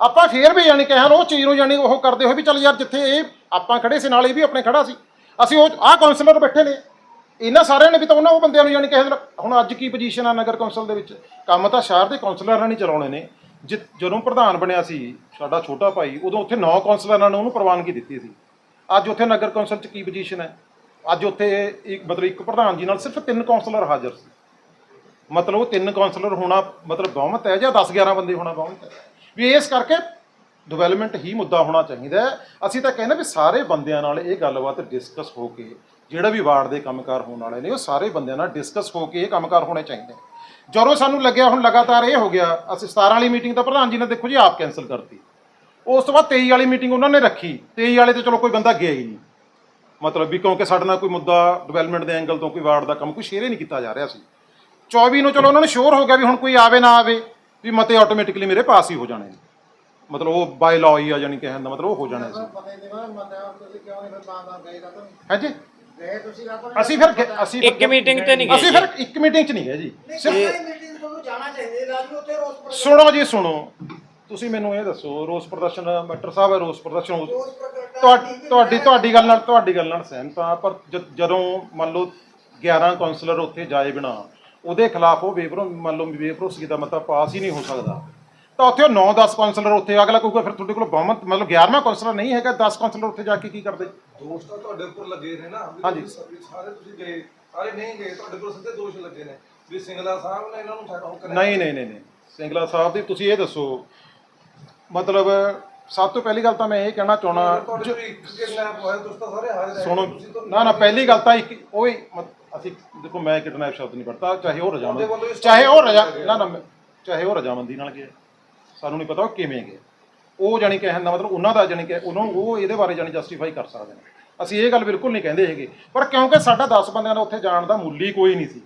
ਆਪਾਂ ਫੇਰ ਵੀ ਯਾਨੀ ਕਹਿਣ ਉਹ ਚੀਜ਼ ਨੂੰ ਯਾਨੀ ਉਹ ਕਰਦੇ ਹੋਏ ਵੀ ਚੱਲ ਯਾਰ ਜਿੱਥੇ ਇਹ ਆਪਾਂ ਖੜੇ ਸੀ ਨਾਲ ਇਹ ਵੀ ਆਪਣੇ ਖੜਾ ਸੀ। ਅਸੀਂ ਉਹ ਆਹ ਕਾਉਂਸਲਰ ਬੈਠੇ ਨੇ। ਇਹਨਾਂ ਸਾਰਿਆਂ ਨੇ ਵੀ ਤਾਂ ਉਹਨਾਂ ਉਹ ਬੰਦਿਆਂ ਨੂੰ ਯਾਨੀ ਕਿ ਹੁਣ ਅੱਜ ਕੀ ਪੋਜੀਸ਼ਨ ਆ ਨਗਰ ਕੌਂਸਲ ਦੇ ਵਿੱਚ? ਕੰਮ ਤਾਂ ਸ਼ਹਿਰ ਦੇ ਕੌਂਸਲਰਾਂ ਨੇ ਚਲਾਉਣੇ ਨੇ। ਜਿ- ਜਦੋਂ ਪ੍ਰਧਾਨ ਬਣਿਆ ਸੀ, ਸਾਡਾ ਛੋਟਾ ਭਾਈ, ਉਦੋਂ ਉੱਥੇ 9 ਕੌਂਸਲਰਾਂ ਨੇ ਉਹਨੂੰ ਪ੍ਰਵਾਨਗੀ ਦਿੱਤੀ ਸੀ। ਅੱਜ ਉੱਥੇ ਨਗਰ ਕੌਂਸਲ 'ਚ ਕੀ ਪੋਜੀਸ਼ਨ ਹੈ? ਅੱਜ ਉੱਥੇ ਇੱਕ ਮਤਲਬ ਇੱਕ ਪ੍ਰਧਾਨ ਜੀ ਨਾਲ ਸਿਰਫ ਤਿੰਨ ਕੌਂਸਲਰ ਹਾਜ਼ਰ ਸੀ। ਮਤਲਬ ਉਹ ਤਿੰਨ ਕੌਂਸਲਰ ਹੋਣਾ, ਮਤਲਬ ਬਹੁਮਤ ਹੈ ਜਾਂ 10 11 ਬੰਦੇ ਹੋਣਾ ਬਹੁਮਤ ਹੈ? ਵੀ ਇਸ ਕਰਕੇ ਡਿਵੈਲਪਮੈਂਟ ਹੀ ਮੁੱਦਾ ਹੋਣਾ ਚਾਹੀਦਾ ਹੈ। ਅਸੀਂ ਤਾਂ ਕਹਿੰਦੇ ਵੀ ਸਾਰੇ ਬੰਦਿਆਂ ਨਾਲ ਇਹ ਗੱਲਬਾਤ ਡਿਸਕਸ ਹੋ ਕੇ ਜਿਹੜਾ ਵੀ ਵਾਰਡ ਦੇ ਕੰਮਕਾਰ ਹੋਣ ਵਾਲੇ ਨੇ ਉਹ ਸਾਰੇ ਬੰਦਿਆਂ ਨਾਲ ਡਿਸਕਸ ਹੋ ਕੇ ਇਹ ਕੰਮਕਾਰ ਹੋਣੇ ਚਾਹੀਦੇ ਜਦੋਂ ਸਾਨੂੰ ਲੱਗਿਆ ਹੁਣ ਲਗਾਤਾਰ ਇਹ ਹੋ ਗਿਆ ਅਸੀਂ 17 ਵਾਲੀ ਮੀਟਿੰਗ ਤਾਂ ਪ੍ਰਧਾਨ ਜੀ ਨੇ ਦੇਖੋ ਜੀ ਆਪ ਕੈਨਸਲ ਕਰਤੀ। ਉਸ ਤੋਂ ਬਾਅਦ 23 ਵਾਲੀ ਮੀਟਿੰਗ ਉਹਨਾਂ ਨੇ ਰੱਖੀ। 23 ਵਾਲੇ ਤੇ ਚਲੋ ਕੋਈ ਬੰਦਾ ਗਿਆ ਹੀ ਨਹੀਂ। ਮਤਲਬ ਵੀ ਕਿਉਂਕਿ ਸਾਡੇ ਨਾਲ ਕੋਈ ਮੁੱਦਾ ਡਿਵੈਲਪਮੈਂਟ ਦੇ ਐਂਗਲ ਤੋਂ ਕੋਈ ਵਾਰਡ ਦਾ ਕੰਮ ਕੋਈ ਸ਼ੇਅਰ ਹੀ ਨਹੀਂ ਕੀਤਾ ਜਾ ਰਿਹਾ ਸੀ। 24 ਨੂੰ ਚਲੋ ਉਹਨਾਂ ਨੂੰ ਸ਼ੋਰ ਹੋ ਗਿਆ ਵੀ ਹੁਣ ਕੋਈ ਆਵੇ ਨਾ ਆਵੇ ਵੀ ਮਤੇ ਆਟੋਮੈਟਿਕਲੀ ਮੇਰੇ ਪਾਸ ਹੀ ਹੋ ਜਾਣੇ ਨੇ। ਮਤਲਬ ਉਹ ਬਾਈ ਲਾਅ ਹੀ ਆ ਜਾਨੀ ਕਹਿਣ ਦਾ ਮਤਲਬ ਉਹ ਹੋ ਜਾਣੇ ਸੀ। ਹਾਂਜੀ ਗਏ ਤੁਸੀਂ ਕਾ ਅਸੀਂ ਫਿਰ ਅਸੀਂ ਇੱਕ meeting ਤੇ ਨਹੀਂ ਗਏ ਅਸੀਂ ਫਿਰ ਇੱਕ ਮੀਟਿੰਗ 'ਚ ਨਹੀਂ ਗਏ ਜੀ। ਸਰਕਾਰੀ ਮੀਟਿੰਗ ਤੁਹਾਨੂੰ ਜਾਣਾ ਚਾਹੀਦਾ ਲਾਜ਼ਮੀ ਉੱਥੇ ਰੋਸ ਪ੍ਰਦਰਸ਼ਨ ਸੁਣੋ ਜੀ ਸੁਣੋ। ਤੁਸੀਂ ਮੈਨੂੰ ਇਹ ਦੱਸੋ ਰੋਸ ਪ੍ਰਦਰਸ਼ਨ ਮੈਟਰ ਸਾਹਿਬ ਹੈ ਰੋਸ ਪ੍ਰਦਰਸ਼ਨ ਹੋ- ਰੋਸ ਪ੍ਰਗਟਾਇਆ ਤੁਹਾਡੀ। ਤੁਹਾਡੀ ਤੁਹਾਡੀ ਗੱਲ ਨਾਲ ਤੁਹਾਡੀ ਗੱਲ ਨਾਲ ਸਹਿਮਤ ਹਾਂ ਪਰ ਜਦੋਂ ਮੰਨ ਲਓ 11 ਕਾਉਂਸਲਰ ਉੱਥੇ ਜਾਏ ਬਿਨਾ ਉਹਦੇ ਖਿਲਾਫ ਉਹ ਵੇਪਰੋ ਮੰਨ ਲਓ ਬੇਭਰੋਸਗੀ ਦਾ ਮਤਾ ਪਾਸ ਹੀ ਨਹੀਂ ਹੋ ਸਕਦਾ। ਤਾਂ ਉੱਥੇ 9-10 ਕਾਉਂਸਲਰ ਉੱਥੇ ਅਗਲਾ ਕਹੂਗਾ ਫਿਰ ਤੁਹਾਡੇ ਕੋਲ ਬਹੁਮਤ ਮਤਲਬ 11ਵਾਂ ਕਾਉਂਸਲਰ ਨਹੀਂ ਹੈਗਾ 10 ਕਾਉਂਸਲਰ ਉੱਥੇ ਜਾ ਕੇ ਕੀ ਕਰਦੇ? ਦੋਸ਼ ਤਾਂ ਤੁਹਾਡੇ ਉੱਪਰ ਲੱਗੇ ਨੇ ਨਾ। ਵੀ ਹਾਂਜੀ। ਤੁਸੀਂ ਸਾਰੇ- ਸਾਰੇ ਤੁਸੀਂ ਗਏ ਸਾਰੇ ਨਹੀਂ ਗਏ ਤੁਹਾਡੇ ਕੋਲ ਸਿੱਧੇ ਦੋਸ਼ ਲੱਗੇ ਨੇ ਵੀ ਸਿੰਗਲਾ ਸਾਹਿਬ ਨੇ ਇਹਨਾਂ ਨੂੰ ਛੱਡ ਕਰਿਆ। ਨਹੀਂ ਨਹੀਂ ਨਹੀਂ ਨਹੀਂ। ਸਿੰਗਲਾ ਸਾਹਿਬ ਦੀ ਤੁਸੀਂ ਇਹ ਦੱਸੋ ਮਤਲਬ ਸਭ ਤੋਂ ਪਹਿਲੀ ਗੱਲ ਤਾਂ ਮੈਂ ਇਹ ਕਹਿਣਾ ਚਾਹਣਾ ਤੁਹਾਡੇ ਕੋਲ ਇੱਕ ਕਿਡਨੈਪ ਹੋਇਆ ਤੁਸੀਂ ਤਾਂ ਸਾਰੇ ਹਾਜ਼ਰ ਹੈ ਸੁਣੋ ਤੁਸੀਂ ਤਾਂ ਨਾ ਨਾ ਪਹਿਲੀ ਗੱਲ ਤਾਂ ਇੱਕ ਉਹ ਹੀ ਮਤ- ਅਸੀਂ ਦੇਖੋ ਮੈਂ ਕਿਡਨੈਪ ਸ਼ਬਦ ਨਹੀਂ ਵਰਤਾ ਚਾਹੇ ਉਹ ਰਜਾਮੰਦੀ ਚਾਹੇ ਉਹ ਰਜਾ ਨਾ ਨਾ ਮੈਂ- ਚਾਹੇ ਉਹ ਰਜਾਮੰਦੀ ਨਾਲ ਗਿਆ। ਸਾਨੂੰ ਨਹੀਂ ਪਤਾ ਉਹ ਕਿਵੇਂ ਗਿਆ। ਉਹ ਜਾਨੀ ਕਹਿਣ ਦਾ ਮਤਲਬ ਉਹਨਾਂ ਦਾ ਜਾਨੀ ਕਿ ਉਹਨਾਂ ਉਹ ਇਹਦੇ ਬਾਰੇ ਜਾਨੀ ਜਸਟੀਫਾਈ ਕਰ ਸਕਦੇ ਨੇ। ਅਸੀਂ ਇਹ ਗੱਲ ਬਿਲਕੁਲ ਨਹੀਂ ਕਹਿੰਦੇ ਹੈਗੇ। ਪਰ ਕਿਉਂਕਿ ਸਾਡਾ 10 ਬੰਦਿਆਂ ਦਾ ਉੱਥੇ ਜਾਣ ਦਾ ਮੁੱਲ ਹੀ ਕੋਈ ਨਹੀਂ ਸੀ।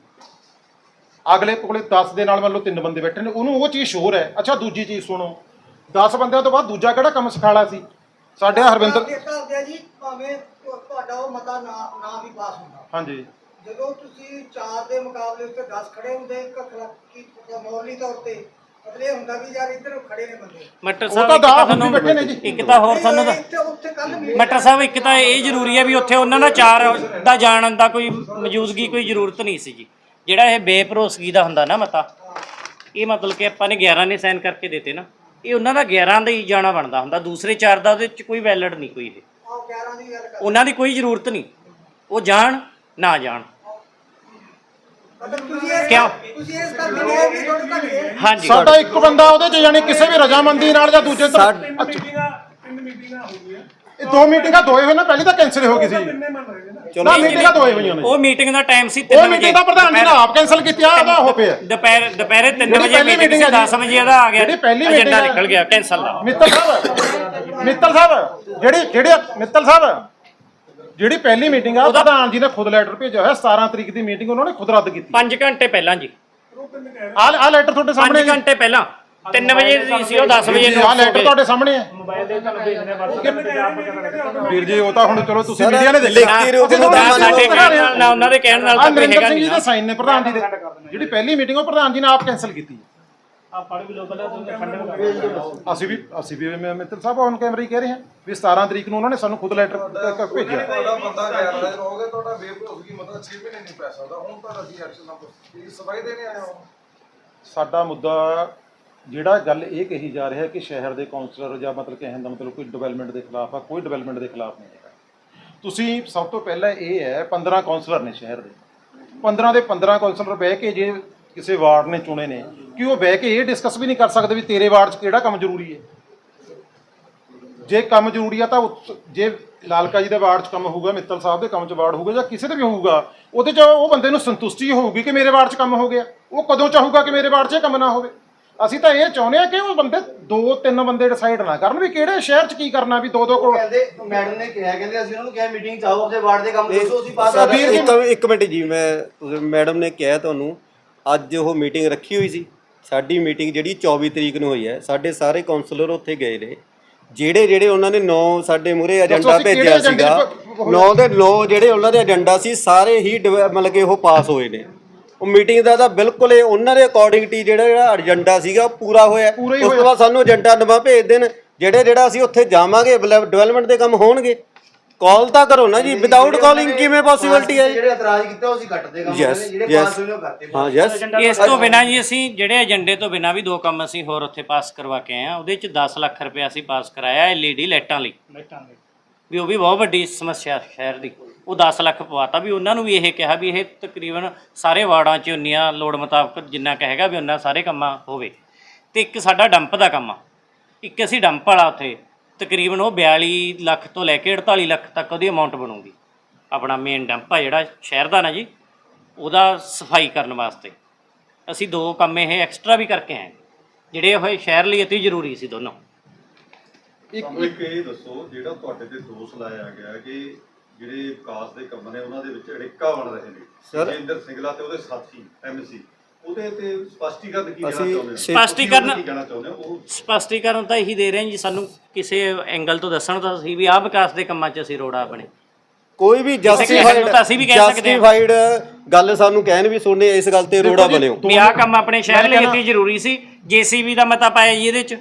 ਅਗਲੇ ਕੋਲੇ 10 ਦੇ ਨਾਲ ਮੰਨ ਲਓ ਤਿੰਨ ਬੰਦੇ ਬੈਠੇ ਨੇ ਉਹਨੂੰ ਉਹ ਚੀਜ਼ ਸ਼ੋਰ ਹੈ। ਅੱਛਾ ਦੂਜੀ ਚੀਜ਼ ਸੁਣੋ। 10 ਬੰਦਿਆਂ ਤੋਂ ਬਾਅਦ ਦੂਜਾ ਕਿਹੜਾ ਕੰਮ ਸਿਖਾਲਾ ਸੀ? ਸਾਡੇ ਹਰਵਿੰਦਰ ਕਰਦੇ ਆ ਜੀ ਭਾਵੇਂ ਤੁਹਾਡਾ ਉਹ ਮਤਾ ਨਾ ਨਾ ਵੀ ਪਾਸ ਹੁੰਦਾ। ਹਾਂਜੀ। ਜਦੋਂ ਤੁਸੀਂ ਚਾਰ ਦੇ ਮੁਕਾਬਲੇ ਉੱਤੇ 10 ਖੜੇ ਹੁੰਦੇ ਇੱਕ ਅਖਲਾਕੀ ਮੌਲੀ ਤੌਰ ਤੇ ਇਹ ਹੁੰਦਾ ਵੀ ਯਾਰ ਇੱਧਰ ਖੜੇ ਨੇ ਬੰਦੇ। ਮਟਰ ਉਹ ਸਾਹਿਬ ਤਾਂ ਇੱਕ ਤਾਂ ਦਾਅ ਹੁੰਦੀ ਤੁਹਾਨੂੰ ਬੈਠੇ ਨੇ ਜੀ। ਇੱਕ ਤਾਂ ਹੋਰ ਤੁਹਾਨੂੰ ਤਾਂ ਇੱਥੇ ਉੱਥੇ ਕੱਲ ਮਟਰ ਸਾਹਿਬ ਇੱਕ ਤਾਂ ਇਹ ਜ਼ਰੂਰੀ ਹੈ ਵੀ ਉੱਥੇ ਉਹਨਾਂ ਦਾ ਚਾਰ ਦਾ ਜਾਣਨ ਦਾ ਕੋਈ ਮੌਜੂਦਗੀ ਕੋਈ ਜ਼ਰੂਰਤ ਨਹੀਂ ਸੀ ਜੀ। ਜਿਹੜਾ ਇਹ ਬੇਭਰੋਸਗੀ ਦਾ ਹੁੰਦਾ ਨਾ ਮਤਾ ਇਹ ਮਤਲਬ ਕਿ ਆਪਾਂ ਨੇ 11 ਨੇ ਸਾਈਨ ਕਰਕੇ ਦਿੱਤੇ ਨਾ ਇਹ ਉਹਨਾਂ ਦਾ 11 ਦਾ ਹੀ ਜਾਣਾ ਬਣਦਾ ਹੁੰਦਾ ਦੂਸਰੇ ਚਾਰ ਦਾ ਉਹਦੇ ਵਿੱਚ ਕੋਈ ਵੈਲਿਡ ਨਹੀਂ ਕੋਈ ਇਹ। ਆਹ 11 ਦੀ ਗੱਲ ਕਰ ਉਹਨਾਂ ਦੀ ਕੋਈ ਜ਼ਰੂਰਤ ਨਹੀਂ। ਉਹ ਜਾਣ ਨਾ ਜਾਣ। ਮਤਲਬ ਤੁਸੀਂ ਇਸ ਕਿਉਂ? ਤੁਸੀਂ ਇਸ ਕਰਕੇ ਗਏ ਵੀ ਤੁਹਾਡੇ ਤੱਕ ਗਏ। ਹਾਂਜੀ ਸਾਡਾ ਇੱਕ ਬੰਦਾ ਉਹਦੇ 'ਚ ਯਾਨੀ ਕਿਸੇ ਵੀ ਰਜਾਮੰਦੀ ਨਾਲ ਜਾਂ ਦੂਜੇ ਤਰ੍ਹਾਂ ਤਿੰਨ ਮੀਟਿੰਗਾਂ ਤਿੰਨ ਮੀਟਿੰਗਾਂ ਹੋ ਗਈਆਂ। ਇਹ ਦੋ ਮੀਟਿੰਗਾਂ ਦੋਏ ਹੋਏ ਨੇ ਪਹਿਲੀ ਤਾਂ ਕੈਂਸਲ ਹੋ ਗਈ ਸੀ। ਤਿੰਨੇ ਮੰਨ ਰਹੇ ਨੇ ਨਾ। ਨਾ ਮੀਟਿੰਗਾਂ ਦੋਏ ਹੋਈਆਂ ਨੇ। ਉਹ ਮੀਟਿੰਗ ਦਾ ਟਾਈਮ ਸੀ ਉਹ 3 ਵਜੇ। ਮੀਟਿੰਗ ਦਾ ਪ੍ਰਧਾਨ ਜੀ ਨੇ ਆਪ ਕੈਂਸਲ ਕੀਤੀ ਆ ਉਹਦਾ ਹੋ ਪਿਆ। ਦੁਪਹਿਰ ਦੁਪਹਿਰੇ 3 ਜਿਹੜੀ ਵਜੇ ਪਹਿਲੀ ਮੀਟਿੰਗ ਸੀ meeting ਆ 10 ਵਜੇ ਦਾ ਆ ਗਿਆ। ਜਿਹੜੀ ਪਹਿਲੀ ਏਜੰਡਾ meeting ਆ- ਨਿਕਲ ਗਿਆ ਕੈਂਸਲ ਦਾ। ਮਿੱਤਲ ਸਾਹਿਬ ਮਿੱਤਲ ਸਾਹਿਬ ਜਿਹੜੀ ਜਿਹੜੀ ਮਿੱਤਲ ਸਾਹਿਬ ਜਿਹੜੀ ਪਹਿਲੀ ਮੀਟਿੰਗ ਆ ਪ੍ਰਧਾਨ ਜੀ ਨੇ ਖੁਦ ਲੈਟਰ ਭੇਜਿਆ ਹੋਇਆ 17 ਤਰੀਕ ਦੀ ਮੀਟਿੰਗ ਉਹਨਾਂ ਨੇ ਖੁਦ ਰੱਦ ਕੀਤੀ। 5 ਘੰਟੇ ਪਹਿਲਾਂ ਜੀ। ਆ ਆ ਲੈਟਰ ਤੁਹਾਡੇ 5 ਸਾਹਮਣੇ ਘੰਟੇ ਪਹਿਲਾਂ 3 ਵਜੇ ਦੀ ਸੀ ਉਹ 10 ਵਜੇ ਨੂੰ ਆ ਲੈਟਰ ਤੁਹਾਡੇ ਸਾਹਮਣੇ ਹੈ। ਵੀਰ ਜੀ ਉਹ ਤਾਂ ਹੁਣ ਚਲੋ ਤੁਸੀਂ ਮੀਡੀਆ ਨੇ ਦੇਖਿਆ ਲਿਖਤੀ ਰੂਪ ਨੂੰ ਤਾਂ ਤੁਹਾਡੇ ਸਾਡੇ ਮੰਨੋ। ਕਹਿਣ ਨਾਲ ਨਾ ਉਹਨਾਂ ਦੇ ਕਹਿਣ ਨਾਲ ਤਾਂ ਕੋਈ ਨਰਿੰਦਰ ਹੈਗਾ ਸਿੰਘ ਜੀ ਨਹੀਂ ਦੇ ਸਾਈਨ ਨੇ ਪ੍ਰਧਾਨ ਜੀ ਦੇ। ਜਿਹੜੀ ਪਹਿਲੀ ਮੀਟਿੰਗ ਉਹ ਪ੍ਰਧਾਨ ਜੀ ਨੇ ਆਪ ਕੈਂਸਲ ਕੀਤੀ ਅਸੀਂ ਵੀ ਅਸੀਂ ਵੀ ਮੈਂ- ਮਿੱਤਲ ਸਾਹਿਬ ਔਨ ਕੈਮਰਾ ਹੀ ਕਹਿ ਰਹੇ ਹਾਂ ਵੀ 17 ਤਰੀਕ ਨੂੰ ਉਹਨਾਂ ਨੇ ਸਾਨੂੰ ਖੁਦ ਲੈਟਰ ਭੇਜਿਆ। ਤੁਹਾਡਾ ਬੰਦਾ ਕਹਿ ਰਿਹਾ ਹੈ ਰਹੋਗੇ ਤੁਹਾਡਾ ਬੇਭਰੋਸਗੀ ਮਤਲਬ 6 ਮਹੀਨੇ ਨਹੀਂ ਪੈ ਸਕਦਾ। ਹੁਣ ਤਾਂ ਅਸੀਂ ਐਕਸ਼ਨ ਨੰਬਰ ਇਹ ਸਫ਼ਾਈ ਦੇਣੇ ਆਏ ਹਾਂ ਸਾਡਾ ਮੁੱਦਾ ਜਿਹੜਾ ਗੱਲ ਇਹ ਕਹੀ ਜਾ ਰਿਹਾ ਕਿ ਸ਼ਹਿਰ ਦੇ ਕਾਉਂਸਲਰ ਜਾਂ ਮਤਲਬ ਕਹਿਣ ਦਾ ਮਤਲਬ ਕੋਈ ਡਿਵੈਲਪਮੈਂਟ ਦੇ ਖਿਲਾਫ ਆ ਕੋਈ ਡਿਵੈਲਪਮੈਂਟ ਦੇ ਖਿਲਾਫ ਨਹੀਂ ਹੈਗਾ। ਤੁਸੀਂ ਸਭ ਤੋਂ ਪਹਿਲਾਂ ਇਹ ਹੈ 15 ਕਾਉਂਸਲਰ ਨੇ ਸ਼ਹਿਰ ਦੇ। 15 ਦੇ 15 ਕਾਉਂਸਲਰ ਬਹਿ ਕੇ ਜੇ ਕਿਸੇ ਵਾਰਡ ਨੇ ਚੁਣੇ ਨੇ ਕਿ ਉਹ ਬਹਿ ਕੇ ਇਹ ਡਿਸਕਸ ਵੀ ਨਹੀਂ ਕਰ ਸਕਦੇ ਵੀ ਤੇਰੇ ਵਾਰਡ 'ਚ ਕਿਹੜਾ ਕੰਮ ਜ਼ਰੂਰੀ ਹੈ? ਜੇ ਕੰਮ ਜ਼ਰੂਰੀ ਆ ਤਾਂ ਜੇ ਲਾਲਕਾ ਜੀ ਦੇ ਵਾਰਡ 'ਚ ਕੰਮ ਹੋਊਗਾ ਮਿੱਤਲ ਸਾਹਿਬ ਦੇ ਕੰਮ 'ਚ ਵਾਰਡ ਹੋਊਗਾ ਜਾਂ ਕਿਸੇ ਦੇ ਵੀ ਹੋਊਗਾ ਉਹਦੇ 'ਚ ਉਹ ਬੰਦੇ ਨੂੰ ਸੰਤੁਸ਼ਟੀ ਹੋਊਗੀ ਕਿ ਮੇਰੇ ਵਾਰਡ 'ਚ ਕੰਮ ਹੋ ਗਿਆ। ਉਹ ਕਦੋਂ ਚਾਹੂਗਾ ਕਿ ਮੇਰੇ ਵਾਰਡ 'ਚ ਇਹ ਕੰਮ ਨਾ ਹੋਵੇ? ਅਸੀਂ ਤਾਂ ਇਹ ਚਾਹੁੰਦੇ ਆ ਕਿ ਉਹ ਬੰਦੇ ਦੋ ਤਿੰਨ ਬੰਦੇ ਡਿਸਾਈਡ ਨਾ ਕਰਨ ਵੀ ਕਿਹੜੇ ਸ਼ਹਿਰ 'ਚ ਕੀ ਕਰਨਾ ਵੀ ਦੋ ਦੋ ਕੋਲ ਕਹਿੰਦੇ ਮੈਡਮ ਨੇ ਕਿਹਾ ਕਹਿੰਦੇ ਅਸੀਂ ਉਹਨਾਂ ਨੂੰ ਕਿਹਾ ਮੀਟਿੰਗ ਚ ਆਓ ਆਪਣੇ ਵਾਰਡ ਦੇ ਕੰਮ ਦੱਸੋ ਅਸੀਂ ਵੀਰ ਜੀ- ਇੱਕ ਮਿੰਟ ਜੀ ਮੈਂ ਮੈਡਮ ਨੇ ਕਿਹਾ ਤੁਹਾਨੂੰ ਅੱਜ ਉਹ ਮੀਟਿੰਗ ਰੱਖੀ ਹੋਈ ਸੀ। ਸਾਡੀ ਮੀਟਿੰਗ ਜਿਹੜੀ 24 ਤਰੀਕ ਨੂੰ ਹੋਈ ਹੈ। ਸਾਡੇ ਸਾਰੇ ਕਾਉਂਸਲਰ ਉੱਥੇ ਗਏ ਨੇ। ਜਿਹੜੇ ਜਿਹੜੇ ਉਹਨਾਂ ਨੇ 9 ਸਾਡੇ ਮੂਰੇ ਏਜੰਡਾ ਭੇਜਿਆ ਸੀਗਾ। 9 ਦੇ 9 ਜਿਹੜੇ ਉਹਨਾਂ ਦੇ ਏਜੰਡਾ ਸੀ ਸਾਰੇ ਹੀ ਮਤਲਬ ਕਿ ਉਹ ਪਾਸ ਹੋਏ ਨੇ। ਉਹ ਮੀਟਿੰਗ ਦਾ ਤਾਂ ਬਿਲਕੁਲ ਇਹ ਉਹਨਾਂ ਦੇ ਅਕੋਰਡਿੰਗ ਟੀ ਜਿਹੜਾ ਜਿਹੜਾ ਏਜੰਡਾ ਸੀਗਾ ਪੂਰਾ ਹੋਇਆ। ਉਸ ਤੋਂ। ਬਾਅਦ ਸਾਨੂੰ ਏਜੰਡਾ ਨਵਾਂ ਭੇਜ ਦੇਣ। ਜਿਹੜੇ ਜਿਹੜਾ ਅਸੀਂ ਉੱਥੇ ਜਾਵਾਂਗੇ ਡਿਵੈਲਪਮੈਂਟ ਦੇ ਕੰਮ ਹੋਣਗੇ। ਕਾਲ ਤਾਂ ਕਰੋ ਨਾ ਜੀ ਵਿਦਆਊਟ ਕਾਲਿੰਗ ਕਿਵੇਂ ਪੋਸੀਬਿਲਿਟੀ ਹੈ ਜਿਹੜੇ ਇਤਰਾਜ਼ ਕੀਤੇ ਉਹ ਅਸੀਂ ਕੱਟਦੇ ਕੰਮ Yes, ਜਿਹੜੇ yes. ਪਾਸ ਹੋਏ ਨੇ ਉਹ ਕਰਤੇ ਹਾਂ ਯੈਸ ਇਸ ਤੋਂ ਬਿਨਾਂ ਜੀ ਅਸੀਂ ਜਿਹੜੇ ਏਜੰਡੇ ਤੋਂ ਬਿਨਾਂ ਵੀ ਦੋ ਕੰਮ ਅਸੀਂ ਹੋਰ ਉੱਥੇ ਪਾਸ ਕਰਵਾ ਕੇ ਆਏ ਆ ਉਹਦੇ ਚ 10 ਲੱਖ ਰੁਪਏ ਅਸੀਂ ਪਾਸ ਕਰਾਇਆ ਐਲਈਡੀ ਲਾਈਟਾਂ ਲਈ। ਵੀ ਉਹ ਵੀ ਬਹੁਤ ਵੱਡੀ ਸਮੱਸਿਆ ਸ਼ਹਿਰ ਦੀ। ਉਹ 10 ਲੱਖ ਪਵਾਤਾ ਵੀ ਉਹਨਾਂ ਨੂੰ ਵੀ ਇਹ ਕਿਹਾ ਵੀ ਇਹ ਤਕਰੀਬਨ ਸਾਰੇ ਵਾਰਡਾਂ 'ਚ ਉਨੀਆਂ ਲੋੜ ਮੁਤਾਬਕ ਜਿੰਨਾ ਕਹੇਗਾ ਵੀ ਉਹਨਾਂ ਸਾਰੇ ਕੰਮਾਂ ਹੋਵੇ। ਤੇ ਇੱਕ ਸਾਡਾ ਡੰਪ ਦਾ ਕੰਮ ਆ। ਇੱਕ ਅਸੀਂ ਡੰਪ ਵਾਲਾ ਉੱਥੇ ਤਕਰੀਬਨ ਉਹ 42 ਲੱਖ ਤੋਂ ਲੈ ਕੇ 48 ਲੱਖ ਤੱਕ ਉਹਦੀ ਅਮਾਉਂਟ ਬਣੂਗੀ। ਆਪਣਾ ਮੇਨ ਡੰਪ ਆ ਜਿਹੜਾ ਸ਼ਹਿਰ ਦਾ ਨਾ ਜੀ ਉਹਦਾ ਸਫ਼ਾਈ ਕਰਨ ਵਾਸਤੇ। ਅਸੀਂ ਦੋ ਕੰਮ ਇਹ ਐਕਸਟਰਾ ਵੀ ਕਰਕੇ ਆਏ। ਜਿਹੜੇ ਹੋਏ ਸ਼ਹਿਰ ਲਈ ਅਤੀ ਜ਼ਰੂਰੀ ਸੀ ਦੋਨੋਂ। ਇੱਕ ਇਹ ਦੱਸੋ ਜਿਹੜਾ ਤੁਹਾਡੇ ਤੇ ਦੋਸ਼ ਲਾਇਆ ਗਿਆ ਕਿ ਜਿਹੜੇ ਵਿਕਾਸ ਦੇ ਕੰਮ ਨੇ ਉਹਨਾਂ ਦੇ ਵਿੱਚ ਅੜਿੱਕਾ ਬਣ ਰਹੇ ਨੇ। Sir- ਰਜਿੰਦਰ ਸਿੰਗਲਾ ਤੇ ਉਹਦੇ ਸਾਥੀ ਐਮਸੀ ਉਹਦੇ ਤੇ ਸਪਸ਼ਟੀਕਰਨ ਕੀ ਅਸੀਂ ਚਾਹੁੰਦੇ ਹੋ? ਸੇ- ਸਪਸ਼ਟੀਕਰਨ ਕੀ ਕਹਿਣਾ ਚਾਹੁੰਦੇ ਹੋ? ਉਹ ਸਪਸ਼ਟੀਕਰਨ ਤਾਂ ਇਹੀ ਦੇ ਰਹੇ ਹਾਂ ਜੀ ਸਾਨੂੰ ਕਿਸੇ ਐਂਗਲ ਤੋਂ ਦੱਸਣ ਤਾਂ ਸੀ ਵੀ ਆਹ ਵਿਕਾਸ ਦੇ ਕੰਮਾਂ 'ਚ ਅਸੀਂ ਰੋੜਾ ਆਪਣੇ। ਕੋਈ ਵੀ ਕਿਸੇ ਨੂੰ ਤਾਂ ਅਸੀਂ ਵੀ ਕਹਿ ਸਕਦੇ ਹਾਂ। ਜਸਟੀਫਾਈਡ ਗੱਲ ਸਾਨੂੰ ਕਹਿਣ ਵੀ ਸੁਣਨੇ ਇਸ ਗੱਲ ਤੇ ਰੋੜਾ ਬਣਿਓ। ਵੀ ਆਹ ਕੰਮ ਆਪਣੇ ਸ਼ਹਿਰ ਲਈ ਅਤੀ ਜ਼ਰੂਰੀ ਸੀ ਜੀਸੀਬੀ ਦਾ ਮਤਾ ਪਾਇਆ ਜੀ ਇਹਦੇ 'ਚ।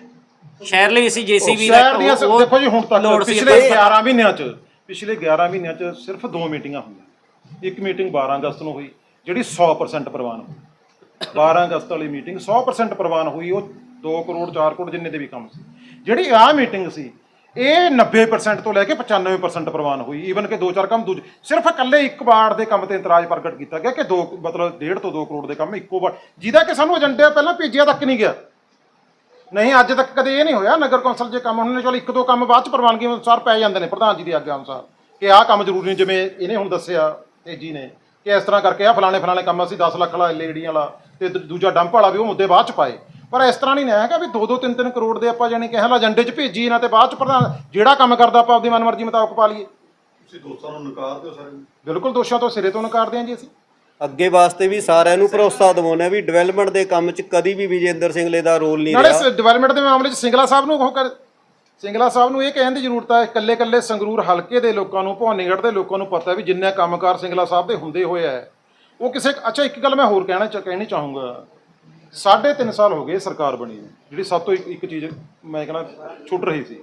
ਸ਼ਹਿਰ ਲਈ ਸੀ ਜੀਸੀਬੀ ਦਾ ਸ਼ਹਿਰ ਦੀਆਂ ਉਹ- ਦੇਖੋ ਜੀ ਹੁਣ ਤੱਕ ਸੀ ਪਿਛਲੇ ਆਪਾਂ- 11 ਮਹੀਨਿਆਂ 'ਚ ਪਿਛਲੇ 11 ਮਹੀਨਿਆਂ 'ਚ ਸਿਰਫ ਦੋ ਮੀਟਿੰਗਾਂ ਹੋਈਆਂ। ਇੱਕ ਮੀਟਿੰਗ 12 ਅਗਸਤ ਨੂੰ ਹੋਈ ਜਿਹੜੀ 100% ਪ੍ਰਵਾਨ ਹੋਈ। 12 ਅਗਸਤ ਵਾਲੀ ਮੀਟਿੰਗ 100% ਪ੍ਰਵਾਨ ਹੋਈ, ਉਹ 2 ਕਰੋੜ 4 ਕਰੋੜ ਜਿੰਨੇ ਦੇ ਵੀ ਕੰਮ ਸੀ। ਜਿਹੜੀ ਆਹ ਮੀਟਿੰਗ ਸੀ, ਇਹ 90% ਤੋਂ ਲੈ ਕੇ 95% ਪ੍ਰਵਾਨ ਹੋਈ। ਈਵਨ ਕਿ ਦੋ ਚਾਰ ਕੰਮ ਦੂਜੇ ਸਿਰਫ ਇਕੱਲੇ ਇੱਕ ਵਾਰ ਦੇ ਕੰਮ ਤੇ ਇਤਰਾਜ਼ ਪ੍ਰਗਟ ਕੀਤਾ ਗਿਆ ਕਿ ਦੋ, ਮਤਲਬ 1.5 ਤੋਂ 2 ਕਰੋੜ ਦੇ ਕੰਮ ਇੱਕੋ ਵਾਰ ਜਿਹਦਾ ਕਿ ਸਾਨੂੰ ਏਜੰਡੇ ਪਹਿਲਾਂ ਭੇਜਿਆ ਤੱਕ ਨਹੀਂ ਗਿਆ। ਨਹੀਂ, ਅੱਜ ਤੱਕ ਕਦੇ ਇਹ ਨਹੀਂ ਹੋਇਆ। ਨਗਰ ਕੌਂਸਲ ਜੇ ਕੰਮ ਹੁੰਦੇ ਨੇ ਚਲ ਇੱਕ ਦੋ ਕੰਮ ਬਾਅਦ ਚ ਪ੍ਰਵਾਨਗੀ ਅਨੁਸਾਰ ਪੈ ਜਾਂਦੇ ਨੇ ਪ੍ਰਧਾਨ ਜੀ ਦੀ ਆਗਿਆ ਅਨੁਸਾਰ। ਕਿ ਆਹ ਕੰਮ ਜ਼ਰੂਰੀ ਨੇ, ਜਿਵੇਂ ਇਹਨੇ ਹੁਣ ਦੱਸਿਆ ਤੇਜੀ ਨੇ, ਕਿ ਇਸ ਤਰ੍ਹਾਂ ਕਰਕੇ ਆ ਫਲਾਣੇ ਫਲਾਣੇ ਕੰਮ ਅਸੀਂ 10 ਲੱਖ ਵਾਲਾ ਐਲਈਡੀ ਵਾਲਾ ਤੇ ਦੂ- ਦੂਜਾ ਡੰਪ ਵਾਲਾ ਵੀ ਉਹ ਮੁੱਦੇ ਬਾਅਦ ਚ ਪਾਏ। ਪਰ ਇਸ ਤਰ੍ਹਾਂ ਨਹੀਂ ਨਾ ਹੈਗਾ ਵੀ 2-2 3-3 ਕਰੋੜ ਦੇ ਆਪਾਂ ਜਾਨੀ ਕਿ ਹਲਾ ਏਜੰਡੇ ਚ ਭੇਜੀ ਇਹਨਾਂ ਤੇ ਬਾਅਦ ਚ ਪ੍ਰਧਾਨ ਜਿਹੜਾ ਕੰਮ ਕਰਦਾ ਆਪਾਂ ਆਪਦੀ ਮਨਮਰਜ਼ੀ ਮੁਤਾਬਕ ਪਾ ਲਈਏ। ਤੁਸੀਂ ਦੋਸਤਾਂ ਨੂੰ ਨਕਾਰਦੇ ਹੋ ਸਾਰੇ। ਬਿਲਕੁਲ ਦੋਸ਼ਾਂ ਤੋਂ ਸਿਰੇ ਤੋਂ ਨਕਾਰਦੇ ਹਾਂ ਜੀ ਅਸੀਂ। ਅੱਗੇ ਵਾਸਤੇ ਵੀ ਸਾਰਿਆਂ ਨੂੰ ਭਰੋਸਾ ਦਿਵਾਉਂਦੇ ਆ ਵੀ ਡਿਵੈਲਪਮੈਂਟ ਦੇ ਕੰਮ 'ਚ ਕਦੀ ਵੀ ਵਿਜੇਂਦਰ ਸਿੰਗਲੇ ਦਾ ਰੋਲ ਨਹੀਂ ਨਾਲੇ ਰਿਹਾ। ਡਿਵੈਲਪਮੈਂਟ ਦੇ ਮਾਮਲੇ 'ਚ ਸਿੰਗਲਾ ਸਾਹਿਬ ਨੂੰ ਉਹ ਕਰ ਸਿੰਗਲਾ ਸਾਹਿਬ ਨੂੰ ਇਹ ਕਹਿਣ ਦੀ ਜ਼ਰੂਰਤ ਹੈ ਇਕੱਲੇ ਇਕੱਲੇ ਸੰਗਰੂਰ ਹਲਕੇ ਦੇ ਲੋਕਾਂ ਨੂੰ ਭਵਾਨੀਗੜ੍ਹ ਦੇ ਲੋਕਾਂ ਨੂੰ ਪਤਾ ਵੀ ਜਿੰਨੇ ਕੰਮਕਾਰ ਸਿੰਗਲਾ ਸਾਹਿਬ ਦੇ ਹੁੰਦੇ ਹੋਏ ਆ। ਉਹ ਕਿਸੇ ਅੱਛਾ, ਇੱਕ ਗੱਲ ਮੈਂ ਹੋਰ ਕਹਿਣਾ ਚਾ ਕਹਿਣੀ ਚਾਹੂੰਗਾ। ਸਾਢੇ ਤਿੰਨ ਸਾਲ ਹੋ ਗਏ ਸਰਕਾਰ ਬਣੀ ਨੂੰ, ਜਿਹੜੀ ਸਭ ਤੋਂ ਇੱਕ ਇੱਕ ਚੀਜ਼ ਮੈਂ ਕਹਿੰਦਾ ਛੁੱਟ ਰਹੀ ਸੀ।